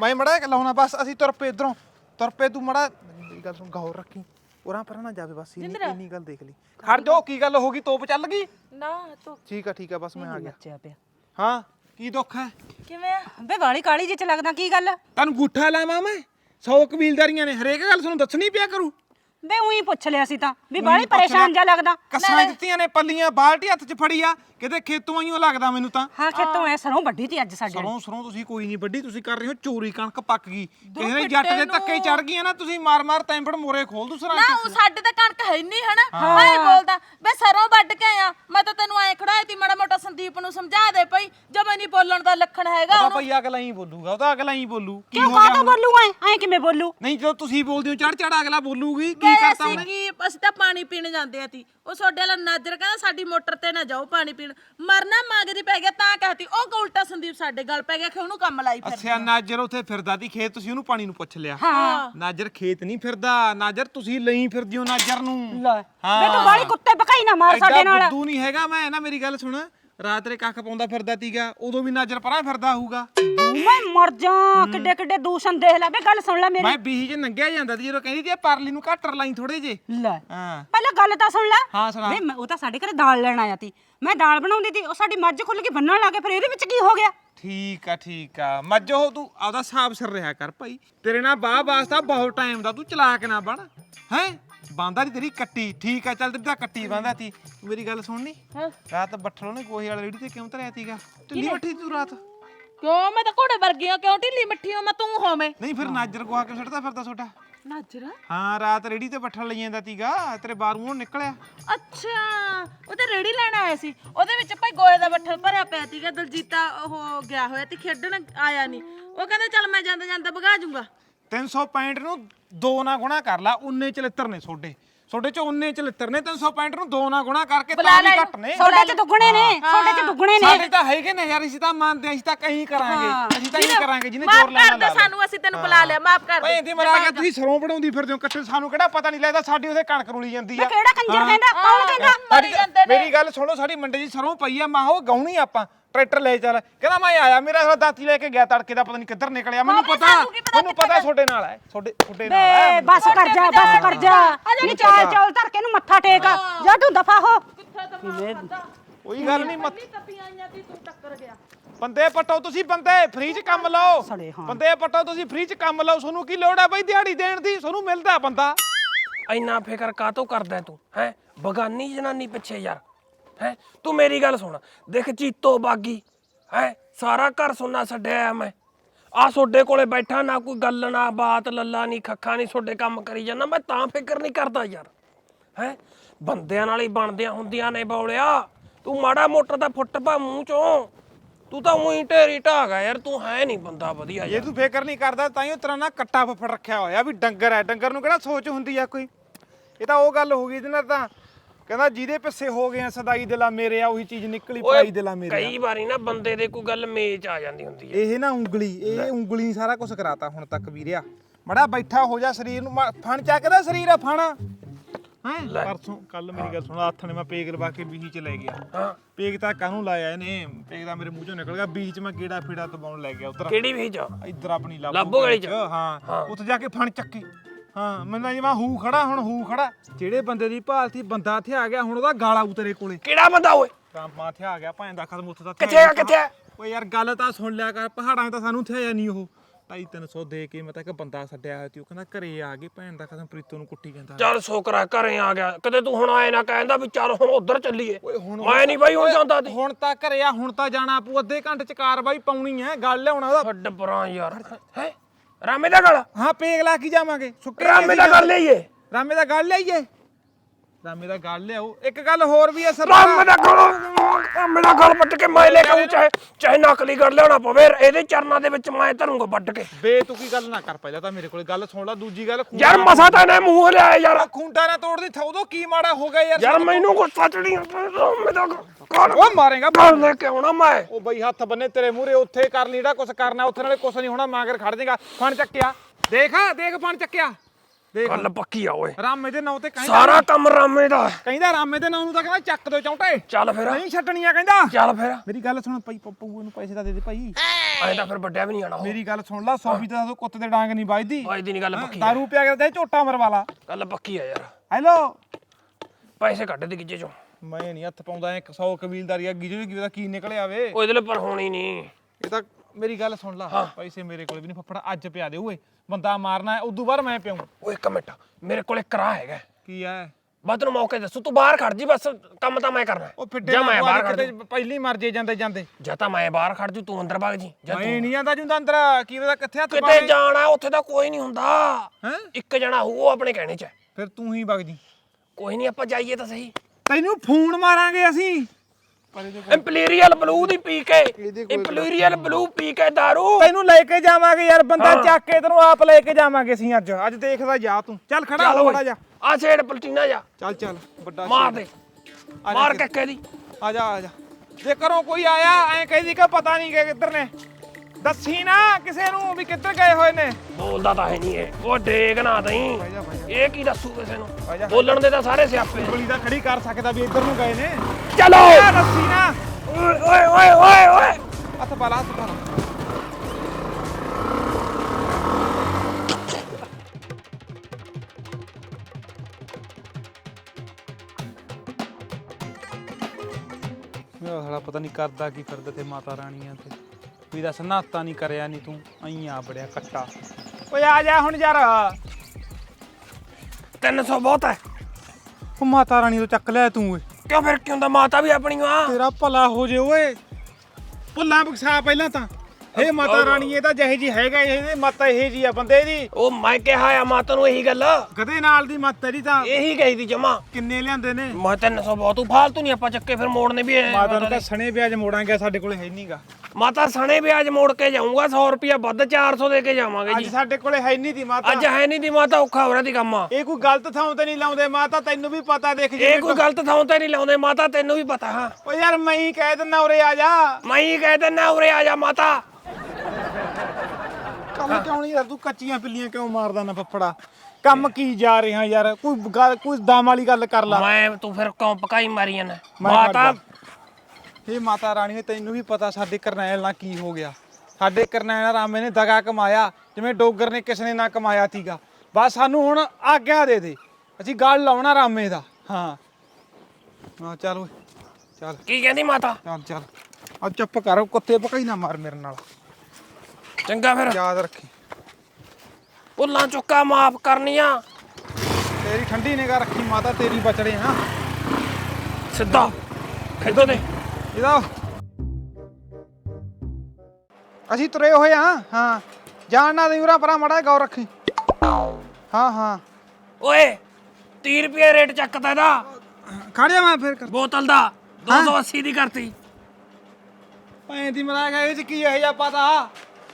ਮੈਂ ਮੜਾ ਲਾਉਣਾ ਬਸ ਅਸੀਂ ਤੁਰ ਪਏ ਇਧਰੋਂ। ਤੁਰ ਪਏ ਤੂੰ ਮੜਾ। ਮੇਰੀ ਗੱਲ ਸੁਣ ਗੌਰ ਰੱਖੀ। ਉਰਾਂ ਪਰਾਂ ਨਾ ਜਾਵੇ ਬਸ ਇੰਨੀ ਇੰਨੀ ਗੱਲ ਦੇਖ ਲਈ। ਖੜ ਜਾ ਕੀ ਗੱਲ ਹੋ ਗਈ? ਤੋਪ ਚੱਲ ਗਈ? ਨਾ ਤੂੰ ਠੀਕ ਆ ਠੀਕ ਆ ਬਸ ਮੈਂ ਆ ਗਿਆ। ਬੱਚਿਆ ਪਿਆ। ਹਾਂ ਕੀ ਦੁੱਖ ਹੈ? ਕਿਵੇਂ ਆ? ਬੇ ਵਾਲੀ ਕਾਲੀ ਜਿਹੀ ਚ ਲੱਗਦਾ ਕੀ ਗੱਲ? ਤੈਨੂੰ ਗੁੱਠਾ ਲਾਵਾਂ ਮੈਂ? 100 ਕਬੀਲਦਾਰੀਆਂ ਨੇ ਹਰੇਕ ਗੱਲ ਤੁਹਾਨੂੰ ਦੱਸਣੀ ਪਿਆ ਕਰੂ। ਬੇ ਉਹੀ ਪੁੱਛ ਲਿਆ ਸੀ ਤਾਂ ਵੀ ਬਾਲੀ ਪਰੇਸ਼ਾਨ ਜਾ ਲੱਗਦਾ। ਕੱਸਾਂ ਦਿੱਤੀਆਂ ਨੇ ਪੱਲੀਆਂ ਬਾਲਟੀ ਹੱਥ 'ਚ ਫੜੀ ਆ ਕਿਤੇ ਖੇਤੋਂ ਆਈਓ ਲੱਗਦਾ ਮੈਨੂੰ ਤਾਂ। ਹਾਂ ਖੇਤੋਂ ਐ ਸਰੋਂ ਵੱਡੀ ਤੀ ਅੱਜ ਸਾਡੇ। ਸਰੋਂ ਸਰੋਂ ਤੁਸੀਂ ਕੋਈ ਨਹੀਂ ਵੱਡੀ ਤੁਸੀਂ ਕਰ ਰਹੇ ਹੋ ਚੋਰੀ ਕਣਕ ਪੱਕ ਗਈ। ਕਿਸੇ ਨੇ ਜੱਟ ਦੇ ਧੱਕੇ ਚੜ ਗਈਆਂ ਨਾ ਤੁਸੀਂ ਮਾਰ ਮਾਰ ਤੈਂਪੜ ਮੋਰੇ ਖੋਲ ਦੂ ਸਰਾਂ ਨਾ ਉਹ ਸਾਡੇ ਤਾਂ ਕਣਕ ਹੈ ਨਹੀਂ ਹਨਾ? ਐ ਬੋਲਦਾ ਬੇ ਸਰੋਂ ਵੱਢ ਕੇ ਆਇਆ। ਮੈਂ ਤਾਂ ਤੈਨੂੰ ਐ ਖੜਾਇਆ ਤੀ ਮਾੜਾ ਮੋਟਾ ਸੰਦੀਪ ਨੂੰ ਸਮਝਾ ਦੇ ਭਈ ਜਮੇ ਨਹੀਂ ਬੋਲਣ ਦਾ ਲੱਖਣ ਹੈਗਾ ਉਹਦਾ ਭਈ ਅਗਲਾ ਹੀ ਬੋਲੂਗਾ ਉਹਦਾ ਅਗਲਾ ਹੀ ਬੋਲੂ। ਕੀ ਕਿਉਂ ਹੋ ਗਿਆ ਹੁਣ? ਬੋਲੂ ਐ ਐ ਕਿਵੇਂ ਬੋਲੂ? ਨਹੀਂ ਜਦੋਂ ਤੁਸੀਂ ਬੋਲਦੇ ਹੋ ਚੜ ਚੜ ਅਗਲਾ ਬੋਲੂਗੀ ਕੀ ਕਰਤਾ ਅਸੀਂ ਉਹਨੇ ਕੀ ਅਸੀਂ ਤਾਂ ਪਾਣੀ ਪੀਣ ਜਾਂਦੇ ਆ ਤੀ। ਉਹ ਸਾਡੇ ਵਾਲਾ ਨਾਜਰ ਕਹਿੰਦਾ ਸਾਡੀ ਮੋਟਰ ਤੇ ਨਾ ਜਾਓ ਪਾਣੀ ਪੀਣ। ਮਰਨਾ ਮਾਗਰੀ ਪੈ ਗਿਆ ਤਾਂ ਕਹਤੀ ਉਹ ਕਾ ਉਲਟਾ ਸੰਦੀਪ ਸਾਡੇ ਗੱਲ ਪੈ ਗਿਆ ਕਿ ਉਹਨੂੰ ਕੰਮ ਲਾਈ ਫਿਰ ਅੱਛਾ ਨਾਜਰ ਉੱਥੇ ਫਿਰਦਾ ਦੀ ਖੇਤ ਤੁਸੀਂ ਉਹਨੂੰ ਪਾਣੀ ਨੂੰ ਪੁੱਛ ਲਿਆ। ਹਾਂ। ਨਾਜਰ ਖੇਤ ਨਹੀਂ ਫਿਰਦਾ ਨਾਜਰ ਤੁਸੀਂ ਲਈ ਫਿਰਦੀ ਹੋ ਨਾਜਰ ਨੂੰ। ਲੈ ਬੇ ਤੂੰ ਬਾਲੀ ਕੁੱਤੇ ਬਕਾਈ ਨਾ ਮਾਰ ਸਾਡੇ ਐਡਾ ਨਾਲ। ਬੁੱਧੂ ਨਹੀਂ ਹੈਗਾ ਮੈਂ ਨਾ ਮੇਰੀ ਗੱਲ ਸੁਣ। ਰਾਤ ਤੇਰੇ ਕੱਖ ਪਾਉਂਦਾ ਫਿਰਦਾ ਤੀਗਾ ਉਦੋਂ ਵੀ ਨਾਜਰ ਪਰਾਂ ਫਿਰਦਾ ਹੋਊਗਾ। ਮੈਂ ਮਰ ਜਾ ਕਿੱਡੇ ਕਿੱਡੇ ਦੂਸ਼ਣ ਦੇਖ ਲੈ ਬੇ ਗੱਲ ਸੁਣ ਲੈ ਮੇਰੀ। ਮੈਂ ਬੀਹੀ 'ਚ ਨੰਗਿਆ ਜਾਂਦਾ ਸੀ ਜਦੋਂ ਕਹਿੰਦੀ ਤੀ ਇਹ ਪਰਲੀ ਨੂੰ ਘੱਟਰ ਲਾਈ ਥੋੜੇ ਜੇ। ਲੈ ਹਾਂ। ਪਹਿਲਾਂ ਗੱਲ ਤਾਂ ਸੁਣ ਲੈ। ਹਾਂ, ਸੁਣਾ। ਬੇ ਮੈਂ- ਉਹ ਤਾਂ ਸਾਡੇ ਘਰੇ ਦਾਲ ਲੈਣ ਆਇਆ ਤੀ ਮੈਂ ਦਾਲ ਬਣਾਉਂਦੀ ਤੀ ਉਹ ਸਾਡੀ ਮੱਝ ਖੁੱਲ ਕੇ ਬੰਨਣ ਲੱਗੇ ਫਿਰ ਇਹਦੇ ਵਿੱਚ ਕੀ ਹੋ ਗਿਆ? ਠੀਕ ਆ ਠੀਕ ਆ। ਮੱਝੋ ਤੂੰ ਆਪਦਾ ਹਿਸਾਬ ਸਿਰ ਰਿਹਾ ਕਰ ਭਾਈ। ਤੇਰੇ ਨਾਲ ਬਾਹ ਵਾਸਤਾ ਬਹੁਤ ਟਾਈਮ ਦਾ ਤੂੰ ਚਲਾਕ ਨਾ ਬਣ। ਹੈ? ਬਾਂਦਾ ਦੀ ਤੇਰੀ ਕੱਟੀ। ਠੀਕ ਆ ਚੱਲ ਤੇਰੀ ਤਾਂ ਕੱਟੀ ਬਾਂਦਾ ਤੀ। ਤੂੰ ਮੇਰੀ ਗੱਲ ਸੁਣਨੀ? ਰਾਤ ਬੱਠਲੋਂ ਨੇ ਗੋਹੇ ਵਾਲੀ ਰੇੜੀ ਤੇ ਕਿਉਂ ਧਰਿਆ ਤੀਗਾ ਢਿੱਲੀ ਬੱਠੀ ਤੂੰ ਰਾਤ। ਕਿਉਂ? ਮੈਂ ਤਾਂ ਘੋੜੇ ਵਰਗੀ ਆ ਕਿਉਂ ਢਿੱਲੀ ਮੱਠੀ ਹਾਂ? ਮੈਂ ਤੂੰ ਹੋਵੇਂ। ਨਹੀਂ ਫਿਰ ਨਾਜਰ ਗੋਹਾ ਕਿਉਂ ਛੱਡਦਾ ਫਿਰਦਾ ਛੋਟਾ ਨਾਜਰਾ? ਹਾਂ ਰਾਤ ਰੇੜੀ ਤੇ ਬੱਠਲ ਲਈ ਜਾਂਦਾ ਤੀਗਾ। ਤੇਰੇ ਬਾਹਰੋਂ ਨਿਕਲਿਆ। ਅੱਛਾ ਉਹ ਤਾਂ ਰੇੜੀ ਲੈਣ ਆਇਆ ਸੀ। ਉਹਦੇ ਵਿੱਚ ਭਾਈ ਗੋਏ ਦਾ ਬੱਠਲ ਭਰਿਆ ਪਿਆ ਸੀਗਾ ਦਲਜੀਤਾ ਉਹ ਗਿਆ ਹੋਇਆ ਤੇ ਖੇਡਣ ਆਇਆ ਨਹੀਂ ਉਹ ਕਹਿੰਦਾ ਚੱਲ ਮੈਂ ਜਾਂਦਾ ਜਾਂਦਾ ਭਗਾ ਜੂੰਗਾ। 365 ਨੂੰ ਦੋ ਨਾ ਗੁਣਾ ਕਰ ਲਾ 19 ਚਲਿੱਤਰ ਨੇ ਛੋਡੇ ਛੋਡੇ ਚ 19 ਚਲਿੱਤਰ ਨੇ 365 ਨੂੰ ਦੋ ਨਾ ਗੁਣਾ ਕਰਕੇ ਤਾਂ ਵੀ ਘੱਟ ਨੇ। ਛੋਡੇ ਚ ਦੁੱਗਣੇ ਨੇ ਛੋਡੇ ਚ ਦੁੱਗਣੇ ਨੇ। ਸਾਡੇ ਤਾਂ ਹੈਗੇ ਨੇ ਯਾਰ ਅਸੀਂ ਤਾਂ ਮੰਨਦੇ ਅਸੀਂ ਤਾਂ ਕਹੀਂ ਕਰਾਂਗੇ ਅਸੀਂ ਤਾਂ ਹੀ ਕਰਾਂਗੇ ਜਿਹਨੇ ਮਾਫ ਜ਼ੋਰ ਲੈਣਾ ਕਰ ਦੇ ਸਾਨੂੰ ਅਸੀਂ ਤੈਨੂੰ ਬੁਲਾ ਲਿਆ ਮਾਫ ਕਰ ਦੇ। ਇੰਦੀ ਮਰਾ ਕੇ ਤੁਸੀਂ ਸਰੋਂ ਬਣਾਉਂਦੀ ਫਿਰਦੇ ਹੋ ਇਕੱਠੇ ਸਾਨੂੰ ਕਿਹੜਾ ਪਤਾ ਨਹੀਂ ਲੱਗਦਾ ਸਾਡੀ ਉਹਦੇ ਕਣਕ ਰੁਲੀ ਜਾਂਦੀ ਆ। ਕਿਹੜਾ ਕੰਜਰ ਕਹਿੰਦਾ ਕੌਣ ਕਹਿੰਦਾ? ਮਰੀ ਜਾਂਦੇ ਨੇ। ਮੇਰੀ ਗੱਲ ਸੁਣੋ ਸਾਡੀ ਮੰਡੀ 'ਚ ਸਰੋਂ ਪਈ ਆ ਮਾਂ ਉਹ ਗਾਉਣੀ ਆਪਾਂ। ਟਰੈਕਟਰ ਲੈ ਚੱਲ। ਕਹਿੰਦਾ ਮੈਂ ਆਇਆ ਮੇਰਾ ਸਾਲਾ ਦਾਤੀ ਲੈ ਕੇ ਗਿਆ ਤੜਕੇ ਦਾ ਪਤਾ ਨਹੀਂ ਕਿੱਧਰ ਨਿਕਲਿਆ। ਮੈਨੂੰ ਪਤਾ ਸਾਨੂੰ ਕੀ ਪਤਾ ਮੈਨੂੰ ਪਤਾ ਤੁਹਾਡੇ ਨਾਲ ਹੈ ਤੁਹਾਡੇ ਤੁਹਾਡੇ ਨਾਲ ਹੈ। ਬਸ ਕਰ ਜਾ ਬਸ ਕਰ ਜਾ। ਨੀ ਚਾਲ ਚਾਲ ਧਰ ਕੇ ਨੂੰ ਮੱਥਾ ਟੇਕ। ਜਾ ਤੂੰ ਦਫਾ ਹੋ। ਕੋਈ ਗੱਲ ਨਹੀਂ ਮਤ ਤਪੀਆਂ ਆਈਆਂ ਤੀ ਤੂੰ ਟੱਕਰ ਗਿਆ। ਬੰਦੇ ਪਟੋ ਤੁਸੀਂ ਬੰਦੇ ਫ੍ਰੀ 'ਚ ਕੰਮ ਲਓ। ਸੜੇ ਹਾਂ। ਬੰਦੇ ਪਟੋ ਤੁਸੀਂ ਫ੍ਰੀ 'ਚ ਕੰਮ ਲਓ। ਤੁਹਾਨੂੰ ਕੀ ਲੋੜ ਹੈ ਬਈ ਦਿਹਾੜੀ ਦੇਣ ਦੀ? ਤੁਹਾਨੂੰ ਮਿਲਦਾ ਬੰਦਾ। ਇੰਨਾ ਫਿਕਰ ਕਾਤੋਂ ਕਰਦਾ ਤੂੰ? ਹੈ? ਬਗਾਨੀ ਜਨਾਨੀ ਪਿੱਛੇ ਯਾਰ। ਹੈ? ਤੂੰ ਮੇਰੀ ਗੱਲ ਸੁਣ। ਦੇਖ ਚੀਤੋ ਬਾਗੀ। ਹੈ? ਸਾਰਾ ਘਰ ਸੁਣਨਾ ਛੱਡਿਆ ਮੈਂ। ਆ ਤੁਹਾਡੇ ਕੋਲੇ ਬੈਠਾ ਨਾ ਕੋਈ ਗੱਲ ਨਾ ਬਾਤ ਲੱਲਾ ਨਹੀਂ ਖੱਖਾ ਨਹੀਂ ਤੁਹਾਡੇ ਕੰਮ ਕਰੀ ਜਾਂਦਾ। ਮੈਂ ਤਾਂ ਫਿਕਰ ਨਹੀਂ ਕਰਦਾ ਯਾਰ। ਹੈ? ਬੰਦਿਆਂ ਨਾਲ ਹੀ ਬਣਦਿਆਂ ਹੁੰਦੀਆਂ ਨੇ ਬੌਲਿਆ। ਤੂੰ ਮਾੜਾ ਮੋਟਾ ਤਾਂ ਫੁੱਟ ਪਾ ਮੂੰਹ ਚੋਂ। ਤੂੰ ਤਾਂ ਉਹੀ ਢੇਰੀ ਢਾਗਾ ਯਾਰ। ਤੂੰ ਹੈ ਨਹੀਂ ਬੰਦਾ ਵਧੀਆ ਜੇ ਯਾਰ। ਤੂੰ ਫਿਕਰ ਨਹੀਂ ਕਰਦਾ ਤਾਂ ਹੀ ਉਹ ਤੇਰਾ ਨਾ ਕੱਟਾ ਫੱਫੜ ਰੱਖਿਆ ਹੋਇਆ ਵੀ ਡੰਗਰ ਹੈ ਡੰਗਰ ਨੂੰ ਕਿਹੜਾ ਸੋਚ ਹੁੰਦੀ ਆ ਕੋਈ? ਇਹ ਤਾਂ ਉਹ ਗੱਲ ਹੋ ਗਈ ਜਿਹਦੇ ਨਾਲ ਤਾਂ ਕਹਿੰਦਾ ਜਿਹਦੇ ਪਿੱਛੇ ਹੋ ਗਏ ਆ ਸਦਾਈ ਦਿਲਾ ਮੇਰੇ ਆ ਉਹੀ ਚੀਜ਼ ਨਿਕਲੀ ਪਾਈ ਦਿਲਾ ਮੇਰੇ ਆ। ਕਈ ਵਾਰੀ ਨਾ ਬੰਦੇ ਦੇ ਕੋਈ ਗੱਲ ਮੇਚ ਆ ਜਾਂਦੀ ਹੁੰਦੀ ਹੈ। ਇਹ ਨਾ ਉਂਗਲੀ ਇਹ ਉਂਗਲੀ ਨੇ ਸਾਰਾ ਕੁਝ ਕਰਾਤਾ ਹੁਣ ਤੱਕ ਵੀਰਿਆ। ਮੜਾ ਬੈਠਾ ਹੋ ਜਾ ਸਰੀਰ ਨੂੰ ਮਾ- ਫਣ ਚੱਕਦਾ ਸਰੀਰ ਆ ਫਣ। ਹੈ? ਪਰਸੋਂ ਕੱਲ ਮੇਰੀ ਗੱਲ ਸੁਣ ਹੱਥ ਨੇ ਮੈਂ ਪੇਗ ਲਵਾ ਕੇ ਬੀਹੀ ਚ ਲੈ ਗਿਆ। ਹਾਂ। ਪੇਗ ਤਾਂ ਕਾਹਨੂੰ ਲਾਇਆ ਇਹਨੇ? ਪੇਗ ਤਾਂ ਮੇਰੇ ਮੂੰਹ ਚੋਂ ਨਿਕਲ ਗਿਆ। ਬੀਹੀ ਚ ਮੈਂ ਗੇੜਾ ਫੇੜਾ ਦਬਾਉਣ ਲੈ ਗਿਆ ਉਧਰ? ਕਿਹੜੀ ਵੀ ਜਾ ਇੱਧਰ ਆਪਣੀ ਲਾਬੋ ਲਾਬੋ ਗਲੀ ਚ? ਹਾਂ। ਉੱਥੇ ਜਾ ਕੇ ਫਣ ਚੱਕੀ। ਹਾਂ ਮੈਨੂੰ ਜਿਵੇਂ ਹੂ ਖੜਾ ਹੁਣ ਹੂ ਖੜਾ। ਜਿਹੜੇ ਬੰਦੇ ਦੀ ਭਾਲ ਸੀ ਬੰਦਾ ਇੱਥੇ ਆ ਗਿਆ ਹੁਣ ਉਹਦਾ ਗਾਲਾ ਉ ਤੇਰੇ ਕੋਲੇ। ਕਿਹੜਾ ਬੰਦਾ ਓਏ? ਤਾਂ ਮਾਥੇ ਆ ਗਿਆ ਭੈਣ ਦਾ ਖਤਮ ਉੱਥੇ ਦਾ ਕਿੱਥੇ ਆ, ਕਿੱਥੇ ਆ? ਓਏ ਯਾਰ ਗੱਲ ਤਾਂ ਸੁਣ ਲਿਆ ਕਰ ਪਹਾੜਾਂ 'ਚ ਤਾਂ ਸਾਨੂੰ ਇੱਥੇ ਆਇਆ ਨਹੀਂ ਉਹ। 250 ਦੇ ਕੇ ਮੈਂ ਤਾਂ ਇੱਕ ਬੰਦਾ ਛੱਡਿਆ ਹੋਇਆ ਸੀ ਉਹ ਕਹਿੰਦਾ ਘਰੇ ਆ ਗਏ ਭੈਣ ਦਾ ਖਤਮ ਪ੍ਰੀਤੋ ਨੂੰ ਕੁੱਟੀ ਜਾਂਦਾ ਚੱਲ ਸ਼ੋਕਰਾ ਘਰੇ ਆ ਗਿਆ। ਕਦੇ ਤੂੰ ਹੁਣ ਆਏ ਨਾ ਕਹਿੰਦਾ ਵੀ ਚੱਲ ਹੁਣ ਉਧਰ ਚੱਲੀਏ। ਮੈਂ ਨਹੀਂ ਬਾਈ ਹੁਣ ਜਾਂਦਾ ਤੀ ਹੁਣ ਤਾਂ ਘਰੇ ਆ ਹੁਣ ਤਾਂ ਜਾਣਾ ਪੂ ਅੱਧੇ ਘੰਟੇ ਚ ਕਾਰਵਾਈ ਪਾਉਣੀ ਹੈ ਗੱਲ ਲਿਆਉਣਾ ਉਹਦਾ। ਛੱਡ ਪਰਾਂ ਯਾਰ। ਹੈ? ਰਾਮੇ ਦਾ ਗਲ। ਹਾਂ ਪੇਗ ਲਾ ਕੇ ਜਾਵਾਂਗੇ। ਸੁੱਕੇ ਰਾਮੇ ਦਾ ਕਰ ਲਈਏ। ਰਾਮੇ ਦਾ ਗੱਲ ਲਈਏ। ਰਾਮੇ ਦਾ ਗੱਲ ਲਿਆਓ। ਇੱਕ ਗੱਲ ਹੋਰ ਵੀ ਐ ਰਾਮ ਸਰਦਾਰ ਦਾ ਗਲ ਦਾ ਗਲ ਵੱਟ ਕੇ ਮੈਂ ਲੈ ਕੇ ਆਊਂ ਚਾਹੇ ਚਾਹੇ ਨਕਲੀ ਕਰ ਲਿਆਉਣਾ ਪਵੇ ਇਹਦੇ ਚਰਨਾਂ ਦੇ ਵਿੱਚ ਮੈਂ ਧਰੂੰਗਾ ਵੱਟ ਕੇ। ਬੇਤੁਕੀ ਗੱਲ ਨਾ ਕਰ ਪਹਿਲਾਂ ਤਾਂ ਮੇਰੇ ਕੋਲ ਗੱਲ ਸੁਣ ਲੈ ਦੂਜੀ ਗੱਲ ਖੂਨ ਯਾਰ ਮਸਾ ਤਾਂ ਇਹਨੇ ਮੂੰਹ ਲਿਆ ਯਾਰ। ਖੂੰਟਾ ਨਾ ਤੋੜਦੀ ਥਾ ਉਦੋਂ ਕੀ ਮਾੜਾ ਹੋ ਗਿਆ ਯਾਰ। ਯਾਰ ਮੈਨੂੰ ਗੁੱਸਾ ਚੜੀ ਦਾ ਗਲ ਉਹ ਮਾਰੇਗਾ। ਗਲ ਲੈ ਕੇ ਆਉਣਾ ਮੈਂ। ਉਹ ਬਈ ਹੱਥ ਬੰਨੇ ਤੇਰੇ ਮੂਹਰੇ ਉੱਥੇ ਕਰ ਲਈ ਜਿਹੜਾ ਕੁਛ ਕਰਨਾ ਉੱਥੇ ਨਾਲੇ ਕੁਛ ਨਹੀਂ ਹੋਣਾ ਮਾਂਗਰ ਖੜ ਜਾਏਗਾ ਫਣ ਚੱਕਿਆ। ਦੇਖ ਦੇਖ ਫਣ ਚੱਕਿਆ। ਦੇਖ। ਗੱਲ ਪੱਕੀ ਆ ਓਏ। ਰਾਮੇ ਦੇ ਨਾਂ ਤੇ ਕਹਿੰਦਾ ਸਾਰਾ ਕੰਮ ਰਾਮੇ ਦਾ। ਕਹਿੰਦਾ ਰਾਮੇ ਦੇ ਨਾਂ ਨੂੰ ਤਾਂ ਕਹਿੰਦਾ ਚੱਕ ਦੋ ਚੌਂਟੇ। ਚੱਲ ਫਿਰ। ਨਹੀਂ ਛੱਡਣੀਆਂ ਕਹਿੰਦਾ। ਚੱਲ ਫਿਰ। ਮੇਰੀ ਗੱਲ ਸੁਣ ਭਾਈ ਪੱਪੂ ਨੂੰ ਪੈਸੇ ਤਾਂ ਦੇ ਦੇ ਭਾਈ। ਐਂ ਤਾਂ ਫਿਰ ਵੱਡਿਆ ਵੀ ਨਹੀਂ ਆਣਾ ਮੇਰੀ ਗੱਲ ਸੁਣ ਲਾ ਸੌਫੀ ਤਾਂ ਕੁੱਤੇ ਦੇ ਡਾਂਗ ਨਹੀਂ ਵੱਜਦੀ। ਦੀ ਨਹੀਂ ਗੱਲ ਪੱਕੀ ਆ। ਦਾਰੂ ਪਿਆ ਕੇ ਤੇ ਝੋਟਾ ਮਰਵਾ ਲਾ। ਗੱਲ ਪੱਕੀ ਆ ਯਾਰ। ਹੈਲੋ। ਪੈਸੇ ਕੱਢ ਦੇ ਗਿੱਜੇ ਚੋਂ। ਮੈਂ ਨਹੀਂ ਹੱਥ ਪਾਉਂਦਾ ਇੱਕ 100 ਕਬੀਲਦਾਰੀ ਅੱਗੀ ਜੋ ਕੀ ਕੀ ਨਿਕਲਿਆ ਵੇ। ਉਹ ਇਹਦੇ ਲਈ ਪਰ ਹੋਣੀ ਨਹੀਂ। ਇਹ ਤਾਂ ਮੇਰੀ ਗੱਲ ਸੁਣ ਲਾ ਪੈਸੇ ਮੇਰੇ ਕੋਲ ਵੀ ਨਹੀਂ ਫੱਫੜਾ ਅੱਜ ਪਿਆ ਦੇ ਓਏ। ਬੰਦਾ ਮਾਰਨਾ ਹੈ ਉਦੋਂ ਬਾਅਦ ਮੈਂ ਪਿਆਉਂ। ਓਏ ਇੱਕ ਮਿੰਟ। ਮੇਰੇ ਕੋਲੇ ਕਰਾ ਹੈਗਾ। ਕੀ ਐ ਮੈਂ ਤੈਨੂੰ ਮੌਕੇ ਦੱਸੂ ਤੂੰ ਬਾਹਰ ਖੜ ਜੀ ਬਸ ਕੰਮ ਤਾਂ ਮੈਂ ਕਰਨਾ। ਉਹ ਫਿੱਟੇ ਜਾਂ ਮੈਂ ਬਾਹਰ ਖੜ ਜੂ ਪਹਿਲੀ ਮਰ ਜੇ ਜਾਂਦੇ ਜਾਂਦੇ। ਜਾਂ ਤਾਂ ਮੈਂ ਬਾਹਰ ਖੜ ਜੂ ਤੂੰ ਅੰਦਰ ਭੱਗ ਜੀ ਜਾਂ ਮੈਂ ਨਹੀਂ ਜਾਂਦਾ ਜੁੰਦਾ ਅੰਦਰ ਕੀ ਪਤਾ ਕਿੱਥੇ ਹੱਥ ਕਿਤੇ ਜਾਣਾ ਉੱਥੇ ਤਾਂ ਕੋਈ ਨਹੀਂ ਹੁੰਦਾ। ਹੈਂ? ਇੱਕ ਜਣਾ ਹੋਊ ਉਹ ਆਪਣੇ ਕਹਿਣੇ 'ਚ ਹੈ। ਫਿਰ ਤੂੰ ਹੀ ਵਗ ਜੀ। ਕੋਈ ਨਹੀਂ ਆਪਾਂ ਜਾਈਏ ਤਾਂ ਸਹੀ। ਤੈਨੂੰ ਫੋਨ ਮਾਰਾਂਗੇ ਅਸੀਂ। ਇੰਪਲੀਰੀਅਲ ਬਲੂ ਦੀ ਪੀ ਕੇ ਇੰਪਲੀਰੀਅਲ ਬਲੂ ਪੀ ਕੇ दारू ਤੈਨੂੰ ਲੈ ਕੇ ਜਾਵਾਂਗੇ ਯਾਰ ਬੰਦਾ। ਚੱਕ ਕੇ ਤੈਨੂੰ ਆਪ ਲੈ ਕੇ ਜਾਵਾਂਗੇ ਅਸੀਂ ਅੱਜ। ਅੱਜ ਦੇਖਦਾ ਜਾ ਤੂੰ। ਚੱਲ ਖੜਾ ਹੋ ਖੜਾ ਜਾ ਆ ਛੇੜ ਪਲਟੀਨਾ ਜਾ। ਚੱਲ ਚੱਲ ਵੱਡਾ ਮਾਰ। ਦੇ। ਮਾਰ ਫਿਰ। ਕੱਕੇ ਦੀ। ਆ ਜਾ ਆ ਜਾ। ਜੇ ਕਰੋ ਕੋਈ ਆਇਆ ਐ ਕਹਿੰਦੀ ਕਿ ਪਤਾ ਨਹੀਂ ਕਿ ਕਿੱਧਰ ਨੇ। ਦੱਸੀ ਨਾ ਕਿਸੇ ਨੂੰ ਵੀ ਕਿੱਧਰ ਗਏ ਹੋਏ ਨੇ। ਬੋਲਦਾ ਤਾਂ ਹੈ ਨਹੀਂ ਇਹ। ਉਹ ਡੇਗ ਨਾ ਜਾ, ਬਹਿ ਇਹ ਕੀ ਦੱਸੂ ਕਿਸੇ ਨੂੰ। ਬੋਲਣ ਦੇ ਤਾਂ ਸਾਰੇ ਸਿਆਪੇ ਨੇ। ਗੋਲੀ ਤਾਂ ਖੜੀ ਕਰ ਸਕਦਾ ਵੀ ਇੱਧਰ ਨੂੰ ਗਏ ਨੇ। ਚਲੋ! ਆ ਦੱਸੀ ਨਾ। ਓਏ ਓਏ ਓਏ ਓਏ ਓਏ! ਹੱਥ ਪਾ ਲਾ ਹੱਥ ਪਾ ਲਾ। ਮੇਰਾ ਸਾਲਾ ਪਤਾ ਨਹੀਂ ਕਰਦਾ ਕੀ ਫਿਰਦਾ ਤੇ ਮਾਤਾ ਰਾਣੀਆਂ ਤੇ। ਵੀ ਦੱਸ ਨਾਤਾ ਨਹੀਂ ਕਰਿਆ ਨਹੀਂ ਤੂੰ ਆਈਆਂ ਬੜਿਆ ਕੱਟਾ। ਓਏ ਆ ਜਾ ਹੁਣ ਯਾਰ। 300 ਬਹੁਤ ਹੈ। ਉਹ ਮਾਤਾ ਰਾਣੀ ਤੋਂ ਚੱਕ ਲਿਆ ਤੂੰ ਓਏ। ਕਿਉਂ ਫਿਰ ਕਿਉਂ ਦਾ ਮਾਤਾ ਵੀ ਆਪਣੀ ਆ? ਤੇਰਾ ਭਲਾ ਹੋ ਜੇ ਓਏ। ਭੁੱਲਾਂ ਬਖਸ਼ਾ ਪਹਿਲਾਂ ਤਾਂ। ਹੇ ਮਾਤਾ ਰਾਣੀ ਇਹ ਤਾਂ ਜਿਹੇ ਜੀ ਹੈਗਾ ਇਹ ਮਾਤਾ ਇਹ ਜੀ ਆ ਬੰਦੇ ਦੀ। ਉਹ ਮੈਂ ਕਿਹਾ ਆ ਮਾਤਾ ਨੂੰ ਇਹੀ ਗੱਲ। ਗਧੇ ਨਾਲ ਦੀ ਮਾਤਾ ਦੀ ਤਾਂ। ਇਹੀ ਕਹੀ ਦੀ ਜਮਾ। ਕਿੰਨੇ ਲਿਆਂਦੇ ਨੇ? ਮੈਂ 300 ਬਹੁਤ ਫਾਲਤੂ ਨਹੀਂ ਆਪਾਂ ਚੱਕੇ ਫਿਰ ਮੋੜਨੇ ਵੀ ਮਾਤਾ ਨੂੰ ਤਾਂ ਸਣੇ ਵਿਆਜ ਮੋੜਾਂਗੇ ਸਾਡੇ ਕੋਲੇ ਹੈ ਨਹੀਂਗਾ ਮਾਤਾ ਸਣੇ ਵਿਆਜ ਮੋੜ ਕੇ ਜਾਊਂਗਾ 100 ਰੁਪਿਆ ਵੱਧ 400 ਦੇ ਕੇ ਜਾਵਾਂਗੇ ਅੱਜ ਜੀ। ਸਾਡੇ ਕੋਲੇ ਹੈ ਨਹੀਂ ਦੀ ਮਾਤਾ। ਅੱਜ ਹੈ ਨਹੀਂ ਦੀ ਮਾਤਾ ਔਖਾ ਹੋ ਰਿਹਾ ਦੀ ਕੰਮ। ਆ ਇਹ ਕੋਈ ਗਲਤ ਥਾਂ ਤੇ ਨਹੀਂ ਲਾਉਂਦੇ ਮਾਤਾ ਤੈਨੂੰ ਵੀ ਪਤਾ ਦੇਖ ਇਹ ਕੋਈ ਗਲਤ ਥਾਂ ਤੇ ਨਹੀਂ ਲਾਉਂਦੇ ਮਾਤਾ ਤੈਨੂੰ ਵੀ ਪਤਾ ਹਾਂ। ਓ ਯਾਰ ਮੈਂ ਹੀ ਕਹਿ ਦਿੰਦਾ ਉਰੇ ਆ ਜਾ। ਮੈਂ ਹੀ ਕਹਿ ਦਿੰਦਾ ਉਰੇ ਆ ਜਾ ਮਾਤਾ। ਕੰਮ ਕਿਉਂ ਨਹੀਂ ਯਾਰ ਤੂੰ ਕੱਚੀਆਂ ਪਿੱਲੀਆਂ ਕਿਉਂ ਮਾਰਦਾ ਨਾ ਫੱਫੜਾ? ਕੰਮ ਕੀ ਜਾ ਰਿਹਾ ਯਾਰ ਕੋਈ ਗੱਲ ਕੋਈ ਦਮ ਵਾਲੀ ਗੱਲ ਕਰ ਲਾ। ਮੈਂ ਤੂੰ ਫਿਰ ਕਿਉਂ ਪਕਾਈ ਮਾਰੀ ਜਾਂਦਾ? ਮਾਤਾ ਇਹ ਮਾਤਾ ਰਾਣੀ ਤੈਨੂੰ ਵੀ ਪਤਾ ਸਾਡੇ ਕਰਨੈਲ ਨਾਲ ਕੀ ਹੋ ਗਿਆ। ਸਾਡੇ ਕਰਨੈਲ ਰਾਮੇ ਨੇ ਦਗਾ ਕਮਾਇਆ ਜਿਵੇਂ ਡੋਗਰ ਨੇ ਕਿਸੇ ਨੇ ਨਾ ਕਮਾਇਆ ਸੀਗਾ ਬਸ ਸਾਨੂੰ ਹੁਣ ਆਗਿਆ ਦੇ ਦੇ। ਅਸੀਂ ਗੱਲ ਲਾਉਣਾ ਰਾਮੇ ਦਾ। ਹਾਂ। ਹਾਂ ਚੱਲ ਓਏ ਚੱਲ। ਕੀ ਕਹਿੰਦੀ ਮਾਤਾ? ਚੱਲ ਚੱਲ। ਆ ਚੁੱਪ ਕਰ ਕੁੱਤੇ ਪਕਾਈ ਨਾ ਮਾਰ ਮੇਰੇ ਨਾਲ। ਚੰਗਾ ਫਿਰ। ਯਾਦ ਰੱਖੀ। ਭੁੱਲਾਂ ਚੁੱਕਾ ਮਾਫ ਕਰਨੀਆਂ। ਤੇਰੀ ਠੰਡੀ ਨਿਗਾ ਰੱਖੀ ਮਾਤਾ ਤੇਰੀ ਬਚੜੇ ਹਾਂ। ਸਿੱਧਾ। ਖਿੱਦੋ ਦੇ ਇਹਦਾ ਅਸੀਂ ਤੁਰੇ ਹੋਏ ਹਾਂ ਹਾਂ। ਜਾਣ ਨਾ ਦੇ ਉਰਾ ਪਰਾਂ ਮੜਾ ਗੌਰ ਰੱਖੀ। ਹਾਂ ਹਾਂ। ਓਏ 30 ਰੁਪਏ ਰੇਟ ਚੱਕਦਾ ਇਹਦਾ। ਖੜ ਜਾ ਮੈਂ ਫਿਰ ਕਰ। ਬੋਤਲ ਦਾ 280 ਦੀ ਕਰਤੀ। ਭੈਣ ਦੀ ਮਰਾ ਗਿਆ ਇਹ ਚ ਕੀ ਇਹ ਜਾਂ ਪਤਾ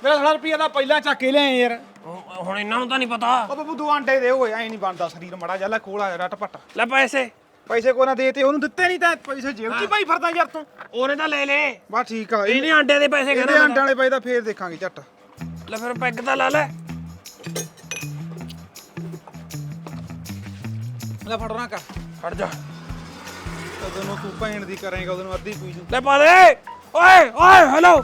ਮੇਰਾ ਥੋੜਾ ਰੁਪਈਆ ਦਾ ਪਹਿਲਾਂ ਚੱਕ ਕੇ ਲਿਆਏ ਯਾਰ। ਹੁਣ ਹੁਣ ਇਹਨਾਂ ਨੂੰ ਤਾਂ ਨਹੀਂ ਪਤਾ। ਉਹ ਬੱਬੂ ਦੋ ਆਂਡੇ ਦੇ ਓਏ ਐ ਨਹੀਂ ਬਣਦਾ ਸਰੀਰ ਮੜਾ ਜਾ ਲੈ ਕੋਲ ਆ ਰੱਟ ਪੱਟ ਲੈ ਪੈਸੇ। ਪੈਸੇ ਕੋ ਨਾ ਦੇ ਤੇ ਉਹਨੂੰ ਦਿੱਤੇ ਨਹੀਂ ਤਾਂ ਪੈਸੇ ਜੇਬ 'ਚ ਹੀ ਫਿਰਦਾ ਯਾਰ ਤੂੰ। ਉਹਨੇ ਤਾਂ ਲੈ ਲੈ ਬਸ ਠੀਕ ਆ ਇਹਨੇ ਆਂਡੇ ਦੇ ਪੈਸੇ ਇਹਦੇ ਕਹਿੰਦਾ ਆਂਡਿਆਂ ਵਾਲੇ ਪਏ ਤਾਂ ਫੇਰ ਦੇਖਾਂਗੇ ਝੱਟ। ਲੈ ਫਿਰ ਪੈਗ ਤਾਂ ਲਾ ਲੈ। ਲੈ ਫੜਨਾ ਕਰ ਹਟ ਜਾ। ਕਦੋਂ ਨੂੰ ਤੂੰ ਭੈਣ ਦੀ ਕਰੇਂਗਾ ਉਦੋਂ ਨੂੰ ਅੱਧੀ ਪੀ ਜੂ ਲੈ ਪਾ ਦੇ। ਓਏ ਓਏ ਹੈਲੋ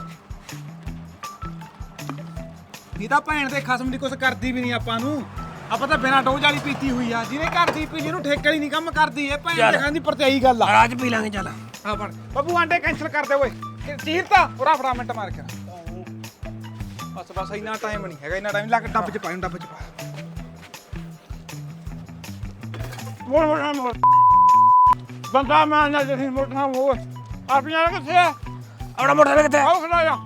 ਇਹ ਤਾਂ ਭੈਣ ਦੇ ਖਸਮ ਦੀ ਕੁਛ ਕਰਦੀ ਵੀ ਨਹੀਂ ਆਪਾਂ ਨੂੰ। ਆਪਾਂ ਤਾਂ ਬਿਨਾਂ ਡੋਜ਼ ਵਾਲੀ ਪੀਤੀ ਹੋਈ ਆ ਜਿਹਨੇ ਘਰ ਦੀ ਪੀ ਜਿਹਨੂੰ ਠੇਕੇ ਵਾਲੀ ਨਹੀਂ ਕੰਮ ਕਰਦੀ ਇਹ ਭੈਣ ਚੱਲ। ਦੇ ਦੀ ਪਰਤਿਆਈ ਗੱਲ ਆ। ਰਾਜ ਪੀ ਲਾਂਗੇ ਚੱਲ। ਆ ਫੜ ਬੱਬੂ ਆਂਡੇ ਕੈਂਸਲ ਕਰ ਦੇ ਓਏ। ਚੀਰ ਤਾਂ ਉਰਾ ਫੜਾ ਮਿੰਟ ਮਾਰ ਕੇ। ਬਸ ਬਸ ਇੰਨਾ ਟਾਈਮ ਨਹੀਂ ਹੈਗਾ ਇੰਨਾ ਟਾਈਮ ਲੱਗ ਡੱਬ ਚ ਪਾ ਇਹਨੂੰ ਡੱਬ ਚ ਪਾ। ਮੋੜ ਮੋੜ ਮੋੜ ਬੰਦਾ ਮੈਂ ਨਾ ਜਿਹੀ ਮੋੜਨਾ ਉਹ ਆਪਣੀਆਂ ਕਿੱਥੇ ਆ? ਆਪਣਾ ਮੋਟਰਸਾਈਕਲ ਕਿੱਥੇ ਹੈ? ਆਓ ਖੜਾ ਜਾ